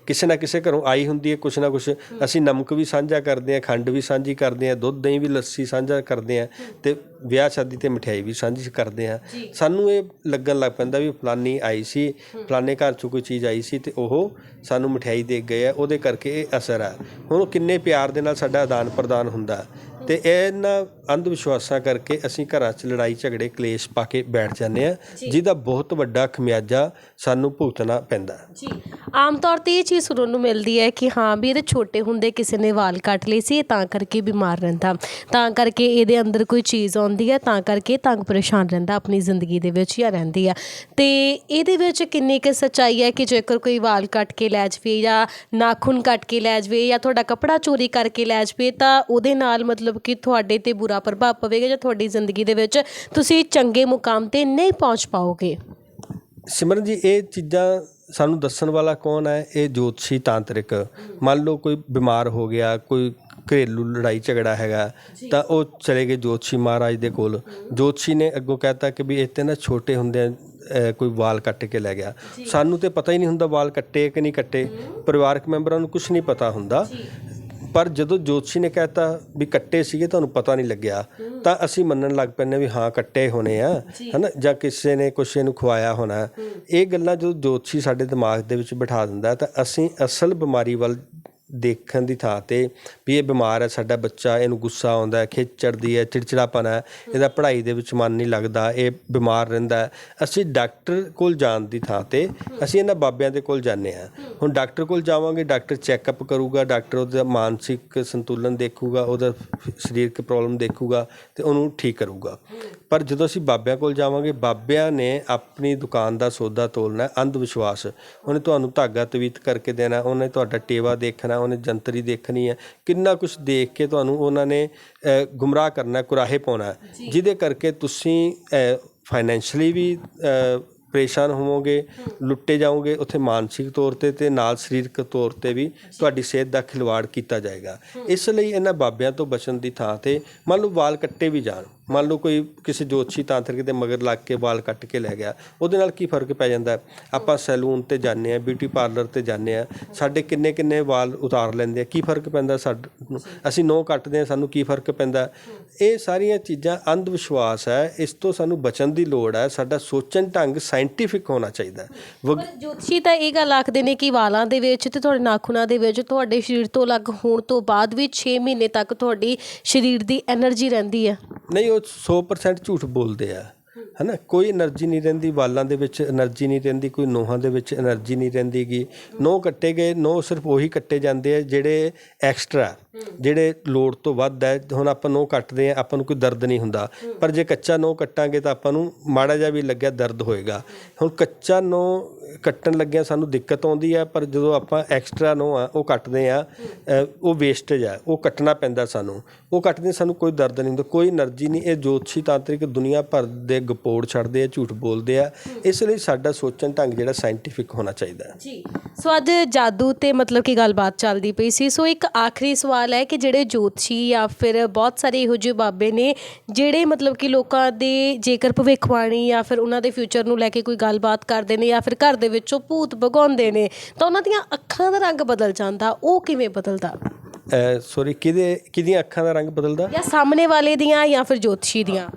ਕਿਸੇ ਨਾ ਕਿਸੇ ਘਰੋਂ ਆਈ ਹੁੰਦੀ ਹੈ ਕੁਛ ਨਾ ਕੁਛ। ਅਸੀਂ ਨਮਕ ਵੀ ਸਾਂਝਾ ਕਰਦੇ ਹਾਂ ਖੰਡ ਵੀ ਸਾਂਝੀ ਕਰਦੇ ਹਾਂ ਦੁੱਧ ਦਹੀਂ ਵੀ ਲੱਸੀ ਸਾਂਝਾ ਕਰਦੇ ਹਾਂ ਤੇ ਵਿਆਹ ਸ਼ਾਦੀ ਤੇ ਮਠਿਆਈ ਵੀ ਸਾਂਝੀ ਕਰਦੇ ਹਾਂ। ਸਾਨੂੰ ਇਹ ਲੱਗਣ ਲੱਗ ਪੈਂਦਾ ਵੀ ਫਲਾਨੀ ਆਈ ਸੀ ਫਲਾਨੇ ਘਰ ਚੋਂ ਕੋਈ ਚੀਜ਼ ਆਈ ਸੀ ਤੇ ਉਹ ਸਾਨੂੰ ਮਠਿਆਈ ਦੇ ਗਏ ਆ ਉਹਦੇ ਕਰਕੇ ਇਹ ਅਸਰ ਆ। ਹੁਣ ਕਿੰਨੇ ਪਿਆਰ ਦੇ ਨਾਲ ਸਾਡਾ ਆਦਾਨ ਪ੍ਰਦਾਨ ਹੁੰਦਾ। ਤੇ ਇਹਨਾਂ ਅੰਧ ਵਿਸ਼ਵਾਸਾਂ ਕਰਕੇ ਅਸੀਂ ਘਰਾਂ 'ਚ ਲੜਾਈ ਝਗੜੇ ਕਲੇਸ਼ ਪਾ ਕੇ ਬੈਠ ਜਾਂਦੇ ਆ ਜਿਹਦਾ ਬਹੁਤ ਵੱਡਾ ਖਮਿਆਜਾ ਸਾਨੂੰ ਭੁਗਤਣਾ ਪੈਂਦਾ। ਜੀ। ਆਮ ਤੌਰ ਤੇ ਇਹ ਚੀਜ਼ ਸੁਣਨ ਨੂੰ ਮਿਲਦੀ ਹੈ ਕਿ ਹਾਂ ਵੀ ਇਹਦੇ ਛੋਟੇ ਹੁੰਦੇ ਕਿਸੇ ਨੇ ਵਾਲ ਕੱਟ ਲਏ ਸੀ ਤਾਂ ਕਰਕੇ ਬਿਮਾਰ ਰਹਿੰਦਾ। ਤਾਂ ਕਰਕੇ ਇਹਦੇ ਅੰਦਰ ਕੋਈ ਚੀਜ਼ ਆਉਂਦੀ ਹੈ ਤਾਂ ਕਰਕੇ ਤੰਗ ਪਰੇਸ਼ਾਨ ਰਹਿੰਦਾ ਆਪਣੀ ਜ਼ਿੰਦਗੀ ਦੇ ਵਿੱਚ ਜਾਂ ਰਹਿੰਦੀ ਆ। ਤੇ ਇਹਦੇ ਵਿੱਚ ਕਿੰਨੀ ਕੁ ਸੱਚਾਈ ਹੈ ਕਿ ਜੇਕਰ ਕੋਈ ਵਾਲ ਕੱਟ ਕੇ ਲੈ ਜਾਵੇ ਜਾਂ ਨਾਖੂਨ ਕੱਟ ਕੇ ਲੈ ਜਾਵੇ ਜਾਂ ਤੁਹਾਡਾ ਕੱਪੜਾ ਚੋਰੀ ਕਰਕੇ ਲੈ ਜਾਵੇ ਤਾਂ ਉਹਦੇ ਨਾਲ ਮਤਲਬ ਕਿ ਤੁਹਾਡੇ ਤੇ ਬੁਰਾ ਪ੍ਰਭਾਵ ਪਵੇਗਾ ਜਾਂ ਤੁਹਾਡੀ ਜ਼ਿੰਦਗੀ ਦੇ ਵਿੱਚ ਤੁਸੀਂ ਚੰਗੇ ਮੁਕਾਮ ਤੇ ਨਹੀਂ ਪਹੁੰਚ ਪਾਓਗੇ? ਸਿਮਰਨ ਜੀ ਇਹ ਚੀਜ਼ਾਂ ਸਾਨੂੰ ਦੱਸਣ ਵਾਲਾ ਕੌਣ ਹੈ? ਇਹ ਜੋਤਸ਼ੀ ਤਾਂਤਰਿਕ। ਮੰਨ ਲਓ ਕੋਈ ਬਿਮਾਰ ਹੋ ਗਿਆ ਕੋਈ ਘਰੇਲੂ ਲੜਾਈ ਝਗੜਾ ਹੈਗਾ ਤਾਂ ਉਹ ਚਲੇ ਗਏ ਜੋਤਸ਼ੀ ਮਹਾਰਾਜ ਦੇ ਕੋਲ। ਜੋਤਸ਼ੀ ਨੇ ਅੱਗੋਂ ਕਹਿਤਾ ਕਿ ਵੀ ਇੱਥੇ ਨਾ ਛੋਟੇ ਹੁੰਦੇ ਕੋਈ ਵਾਲ ਕੱਟ ਕੇ ਲੈ ਗਿਆ। ਸਾਨੂੰ ਤੇ ਪਤਾ ਹੀ ਨਹੀਂ ਹੁੰਦਾ ਵਾਲ ਕੱਟੇ ਕਿ ਨਹੀਂ ਕੱਟੇ। ਪਰਿਵਾਰਕ ਮੈਂਬਰਾਂ ਨੂੰ ਕੁਝ ਨਹੀਂ ਪਤਾ ਹੁੰਦਾ। ਪਰ ਜਦੋਂ ਜੋਤਸ਼ੀ ਨੇ ਕਹਿਤਾ ਵੀ ਕੱਟੇ ਸੀਗੇ ਤੁਹਾਨੂੰ ਪਤਾ ਨਹੀਂ ਲੱਗਿਆ ਤਾਂ ਅਸੀਂ ਮੰਨਣ ਲੱਗ ਪੈਂਦੇ ਵੀ ਹਾਂ ਕੱਟੇ ਹੋਣੇ ਆ ਹਨਾ? ਜਾਂ ਕਿਸੇ ਨੇ ਕੁਛ ਇਹਨੂੰ ਖਵਾਇਆ ਹੋਣਾ। ਇਹ ਗੱਲਾਂ ਜਦੋਂ ਜੋਤਸ਼ੀ ਸਾਡੇ ਦਿਮਾਗ ਦੇ ਵਿੱਚ ਬਿਠਾ ਦਿੰਦਾ ਤਾਂ ਅਸੀਂ ਅਸਲ ਬਿਮਾਰੀ ਵੱਲ ਦੇਖਣ ਦੀ ਥਾਂ ਤੇ ਵੀ ਇਹ ਬਿਮਾਰ ਹੈ, ਸਾਡਾ ਬੱਚਾ, ਇਹਨੂੰ ਗੁੱਸਾ ਆਉਂਦਾ ਹੈ, ਖਿੱਚ ਚੜਦੀ ਹੈ, ਚਿੜਚਿੜਾਪਨ ਹੈ, ਇਹਦਾ ਪੜ੍ਹਾਈ ਦੇ ਵਿੱਚ ਮਨ ਨਹੀਂ ਲੱਗਦਾ, ਇਹ ਬਿਮਾਰ ਰਹਿੰਦਾ ਅਸੀਂ ਡਾਕਟਰ ਕੋਲ ਜਾਣ ਦੀ ਥਾਂ ਤੇ ਅਸੀਂ ਇਹਨਾਂ ਬਾਬਿਆਂ ਦੇ ਕੋਲ ਜਾਂਦੇ ਹਾਂ। ਹੁਣ ਡਾਕਟਰ ਕੋਲ ਜਾਵਾਂਗੇ, ਡਾਕਟਰ ਚੈੱਕਅਪ ਕਰੂਗਾ, ਡਾਕਟਰ ਉਹਦਾ ਮਾਨਸਿਕ ਸੰਤੁਲਨ ਦੇਖੂਗਾ, ਉਹਦਾ ਸਰੀਰਕ ਪ੍ਰੋਬਲਮ ਦੇਖੂਗਾ ਤੇ ਉਹਨੂੰ ਠੀਕ ਕਰੂਗਾ। ਪਰ ਜਦੋਂ ਅਸੀਂ ਬਾਬਿਆਂ ਕੋਲ ਜਾਵਾਂਗੇ, ਬਾਬਿਆਂ ਨੇ ਆਪਣੀ ਦੁਕਾਨ ਦਾ ਸੌਦਾ ਤੋਲਣਾ ਅੰਧ ਵਿਸ਼ਵਾਸ। ਉਹਨੇ ਤੁਹਾਨੂੰ ਧਾਗਾ ਤਵੀਤ ਕਰਕੇ ਦੇਣਾ, ਉਹਨੇ ਤੁਹਾਡਾ ਟੇਵਾ ਦੇਖਣਾ ਉਹਨੇ ਜੰਤਰੀ ਦੇਖਣੀ ਹੈ ਕਿੰਨਾ ਕੁਝ ਦੇਖ ਕੇ ਤੁਹਾਨੂੰ ਉਹਨਾਂ ਨੇ ਗੁੰਮਰਾਹ ਕਰਨਾ ਹੈ, ਕੁਰਾਹੇ ਪਾਉਣਾ। ਹੈ, ਜਿਹਦੇ ਕਰਕੇ ਤੁਸੀਂ ਫਾਈਨੈਂਸ਼ਲੀ ਵੀ ਪਰੇਸ਼ਾਨ ਹੋਵੋਗੇ ਲੁੱਟੇ ਜਾਓਗੇ ਉੱਥੇ ਮਾਨਸਿਕ ਤੌਰ ਤੇ ਤੇ ਨਾਲ ਸਰੀਰਕ ਤੌਰ ਤੇ ਵੀ ਤੁਹਾਡੀ ਸਿਹਤ ਦਾ ਖਿਲਵਾੜ ਕੀਤਾ ਜਾਏਗਾ। ਇਸ ਲਈ ਇਹਨਾਂ ਬਾਬਿਆਂ ਤੋਂ ਬਚਣ ਦੀ ਥਾਂ ਤੇ ਮੰਨ ਲਓ ਵਾਲ ਕੱਟੇ ਵੀ ਜਾਣ। ਮੰਨ ਲਓ ਕੋਈ ਕਿਸੇ ਜੋਤਸ਼ੀ ਤਾਂਤਰਿਕ ਦੇ ਮਗਰ ਲੱਗ ਕੇ ਵਾਲ ਕੱਟ ਕੇ ਲੈ ਗਿਆ ਉਹਦੇ ਨਾਲ ਕੀ ਫ਼ਰਕ ਪੈ ਜਾਂਦਾ? ਆਪਾਂ ਸੈਲੂਨ 'ਤੇ ਜਾਂਦੇ ਹਾਂ ਬਿਊਟੀ ਪਾਰਲਰ 'ਤੇ ਜਾਂਦੇ ਹਾਂ ਸਾਡੇ ਕਿੰਨੇ ਕਿੰਨੇ ਵਾਲ ਉਤਾਰ ਲੈਂਦੇ ਆ ਕੀ ਫ਼ਰਕ ਪੈਂਦਾ ਸਾਨੂੰ ਅਸੀਂ ਨੋ ਕੱਟਦੇ ਹਾਂ ਸਾਨੂੰ ਕੀ ਫ਼ਰਕ ਪੈਂਦਾ? ਇਹ ਸਾਰੀਆਂ ਚੀਜ਼ਾਂ ਅੰਧ ਵਿਸ਼ਵਾਸ ਹੈ ਇਸ ਤੋਂ ਸਾਨੂੰ ਬਚਣ ਦੀ ਲੋੜ ਹੈ ਸਾਡਾ ਸੋਚਣ ਢੰਗ ਸਾਇੰਟੀਫਿਕ ਹੋਣਾ ਚਾਹੀਦਾ ਪਰ ਜੋਤਸ਼ੀ ਤਾਂ ਇਹ ਗੱਲ ਆਖਦੇ ਨੇ ਕਿ ਵਾਲਾਂ ਦੇ ਵਿੱਚ ਤੇ ਤੁਹਾਡੇ ਨਾਖੂਨਾਂ ਦੇ ਵਿੱਚ ਤੁਹਾਡੇ ਸਰੀਰ ਤੋਂ ਅਲੱਗ ਹੋਣ ਤੋਂ ਬਾਅਦ ਵੀ 6 ਮਹੀਨੇ ਤੱਕ ਤੁਹਾਡੀ ਸਰੀਰ ਦੀ એનર્ਜੀ ਰਹਿੰਦੀ ਹੈ। ਨਹੀਂ ਉਹ 100% ਝੂਠ ਬੋਲਦੇ ਆ, ਹਨਾ? ਕੋਈ એનર્ਜੀ ਨਹੀਂ ਰਹਿੰਦੀ, ਵਾਲਾਂ ਦੇ ਵਿੱਚ એનર્ਜੀ ਨਹੀਂ ਰਹਿੰਦੀ, ਕੋਈ ਨੋਹਾਂ ਦੇ ਵਿੱਚ એનર્ਜੀ ਨਹੀਂ ਰਹਿੰਦੀਗੀ। ਨੋ ਕੱਟੇ ਗਏ, ਨੋ ਸਿਰਫ ਉਹੀ ਕੱਟੇ ਜਾਂਦੇ ਆ ਜਿਹੜੇ ਐਕਸਟਰਾ ਜਿਹੜੇ ਲੋੜ ਤੋਂ ਵੱਧ ਹੈ ਹੁਣ ਆਪਾਂ ਨੋ ਕੱਟਦੇ ਆ ਆਪਾਂ ਨੂੰ ਕੋਈ ਦਰਦ ਨਹੀਂ ਹੁੰਦਾ। ਪਰ ਜੇ ਕੱਚਾ ਨੋ ਕੱਟਾਂਗੇ ਤਾਂ ਆਪਾਂ ਨੂੰ ਮਾੜਾ ਜਿਹਾ ਵੀ ਲੱਗਿਆ ਦਰਦ ਹੋਏਗਾ। ਹੁਣ ਕੱਚਾ ਨੋ ਕੱਟਣ ਲੱਗਿਆ ਸਾਨੂੰ ਦਿੱਕਤ ਆਉਂਦੀ ਹੈ ਪਰ ਜਦੋਂ ਆਪਾਂ ਐਕਸਟਰਾ ਨੋ ਆ ਉਹ ਕੱਟਦੇ ਆ ਉਹ ਵੇਸਟੇਜ ਆ ਉਹ ਕੱਟਣਾ ਪੈਂਦਾ ਸਾਨੂੰ। ਉਹ ਕੱਟਦੇ ਸਾਨੂੰ ਕੋਈ ਦਰਦ ਨਹੀਂ ਹੁੰਦਾ ਕੋਈ એનર્ਜੀ ਨਹੀਂ। ਇਹ ਜੋਤਸ਼ੀ ਤਾਂਤਰਿਕ ਦੁਨੀਆ ਭਰ ਦੇ ਗਪੋੜ ਛੱਡਦੇ ਆ ਝੂਠ ਬੋਲਦੇ ਆ। ਇਸ ਲਈ ਸਾਡਾ ਸੋਚਣ ਢੰਗ ਜਿਹੜਾ ਸਾਇੰਟਿਫਿਕ ਹੋਣਾ ਚਾਹੀਦਾ ਜੀ। ਸੋ ਅੱਜ ਜਾਦੂ ਤੇ ਮਤਲਬ ਕੀ ਗੱਲਬਾਤ ਚੱਲਦੀ ਪਈ ਸੀ। ਸੋ ਇੱਕ ਆਖਰੀ ਸਵਾਲ ਹੈ ਕਿ ਜਿਹੜੇ ਜੋਤਸ਼ੀ ਜਾਂ ਫਿਰ ਬਹੁਤ ਸਾਰੇ ਇਹੋ ਜਿਹੇ ਬਾਬੇ ਨੇ ਜਿਹੜੇ ਮਤਲਬ ਕਿ ਲੋਕਾਂ ਦੇ ਜੇਕਰ ਭਵਿੱਖਬਾਣੀ ਜਾਂ ਫਿਰ ਉਹਨਾਂ ਦੇ ਫਿਊਚਰ ਨੂੰ ਲੈ ਕੇ ਕੋਈ ਗੱਲਬਾਤ ਕਰਦੇ ਨੇ ਜਾਂ ਫਿਰ ਘਰ ਦੇ ਵਿੱਚੋਂ ਭੂਤ ਭਗਾਉਂਦੇ ਨੇ ਤਾਂ ਉਹਨਾਂ ਦੀਆਂ ਅੱਖਾਂ ਦਾ ਰੰਗ ਬਦਲ ਜਾਂਦਾ। ਉਹ ਕਿਵੇਂ ਬਦਲਦਾ? ਸੌਰੀ ਕਿਹਦੇ ਕਿਹਦੀਆਂ ਅੱਖਾਂ ਦਾ ਰੰਗ ਬਦਲਦਾ? ਜਾਂ ਸਾਹਮਣੇ ਵਾਲੇ ਦੀਆਂ ਜਾਂ ਫਿਰ ਜੋਤਸ਼ੀ ਦੀਆਂ?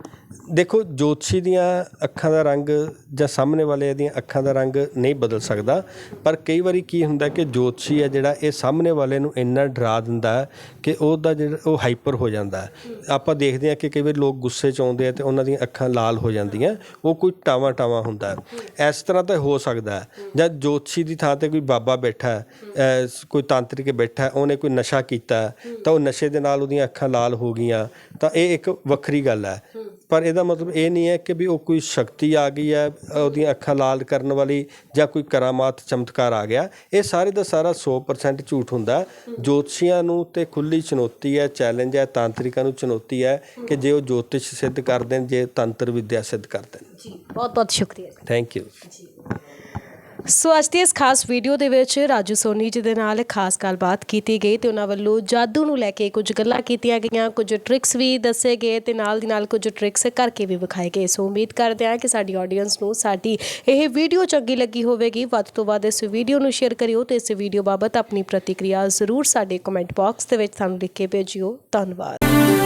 ਦੇਖੋ ਜੋਤਸ਼ੀ ਦੀਆਂ ਅੱਖਾਂ ਦਾ ਰੰਗ ਜਾਂ ਸਾਹਮਣੇ ਵਾਲੇ ਦੀਆਂ ਅੱਖਾਂ ਦਾ ਰੰਗ ਨਹੀਂ ਬਦਲ ਸਕਦਾ। ਪਰ ਕਈ ਵਾਰੀ ਕੀ ਹੁੰਦਾ ਕਿ ਜੋਤਸ਼ੀ ਹੈ ਜਿਹੜਾ, ਇਹ ਸਾਹਮਣੇ ਵਾਲੇ ਨੂੰ ਇੰਨਾ ਡਰਾ ਦਿੰਦਾ ਕਿ ਉਹਦਾ ਜਿਹੜਾ, ਉਹ ਹਾਈਪਰ ਹੋ ਜਾਂਦਾ ਆਪਾਂ ਦੇਖਦੇ ਹਾਂ ਕਿ ਕਈ ਵਾਰੀ ਲੋਕ ਗੁੱਸੇ 'ਚ ਆਉਂਦੇ ਆ ਤੇ ਉਹਨਾਂ ਦੀਆਂ ਅੱਖਾਂ ਲਾਲ ਹੋ ਜਾਂਦੀਆਂ, ਉਹ ਕੋਈ ਟਾਵਾ ਟਾਵਾ ਹੁੰਦਾ ਇਸ ਤਰ੍ਹਾਂ ਤਾਂ ਹੋ ਸਕਦਾ ਜਾਂ ਜੋਤਸ਼ੀ ਦੀ ਥਾਂ ਤੇ ਕੋਈ ਬਾਬਾ ਬੈਠਾ ਕੋਈ ਤਾਂਤਰਿਕ ਬੈਠਾ ਉਹਨੇ ਕੋਈ ਨਸ਼ਾ ਕੀਤਾ ਤਾਂ ਉਹ ਨਸ਼ੇ ਦੇ ਨਾਲ ਉਹਦੀਆਂ ਅੱਖਾਂ ਲਾਲ ਹੋ ਗਈਆਂ, ਤਾਂ ਇਹ ਇੱਕ ਵੱਖਰੀ ਗੱਲ ਹੈ। ਪਰ ਇਹਦਾ ਮਤਲਬ ਇਹ ਨਹੀਂ ਹੈ ਕਿ ਵੀ ਉਹ ਕੋਈ ਸ਼ਕਤੀ ਆ ਗਈ ਹੈ ਉਹਦੀਆਂ ਅੱਖਾਂ ਲਾਲ ਕਰਨ ਵਾਲੀ ਜਾਂ ਕੋਈ ਕਰਾਮਾਤ ਚਮਤਕਾਰ ਆ ਗਿਆ ਇਹ ਸਾਰੇ ਦਾ ਸਾਰਾ 100% ਝੂਠ ਹੁੰਦਾ। ਜੋਤਸ਼ੀਆਂ ਨੂੰ ਤੇ ਖੁੱਲੀ ਚੁਣੌਤੀ ਹੈ ਚੈਲੰਜ ਹੈ ਤਾਂਤਰਿਕਾਂ ਨੂੰ ਚੁਣੌਤੀ ਹੈ ਕਿ ਜੇ ਉਹ ਜੋਤਿਸ਼ ਸਿੱਧ ਕਰ ਦੇਣ ਜੇ ਤੰਤਰ ਵਿਦਿਆ ਸਿੱਧ ਕਰ ਦੇਣ। ਜੀ ਬਹੁਤ ਬਹੁਤ ਸ਼ੁਕਰੀਆ ਥੈਂਕ ਯੂ ਸੋ ਅੱਜ ਦੀ ਇਸ ਖਾਸ ਵੀਡੀਓ ਦੇ ਵਿੱਚ ਰਾਜੂ ਸੋਨੀ ਜੀ ਦੇ ਨਾਲ ਖਾਸ ਗੱਲਬਾਤ ਕੀਤੀ ਗਈ ਤੇ ਉਹਨਾਂ ਵੱਲੋਂ ਜਾਦੂ ਨੂੰ ਲੈ ਕੇ ਕੁਝ ਗੱਲਾਂ ਕੀਤੀਆਂ ਗਈਆਂ, ਕੁਝ ਟ੍ਰਿਕਸ ਵੀ ਦੱਸੇ ਗਏ ਤੇ ਨਾਲ ਦੀ ਨਾਲ ਕੁਝ ਟ੍ਰਿਕਸ ਕਰਕੇ ਵੀ ਵਿਖਾਏ ਗਏ। ਸੋ ਉਮੀਦ ਕਰਦੇ ਹਾਂ ਕਿ ਸਾਡੀ ਆਡੀਅנס ਨੂੰ ਸਾਡੀ ਇਹ ਵੀਡੀਓ ਚੰਗੀ ਲੱਗੀ ਹੋਵੇਗੀ। ਵੱਧ ਤੋਂ ਵੱਧ ਇਸ ਵੀਡੀਓ ਨੂੰ ਸ਼ੇਅਰ ਕਰਿਓ ਤੇ ਇਸ ਵੀਡੀਓ ਬਾਬਤ ਆਪਣੀ ਪ੍ਰਤੀਕਿਰਿਆ ਜ਼ਰੂਰ ਸਾਡੇ ਕਮੈਂਟ ਬਾਕਸ ਦੇ ਵਿੱਚ ਸਾਨੂੰ ਲਿਖ ਕੇ ਭੇਜਿਓ। ਧੰਨਵਾਦ।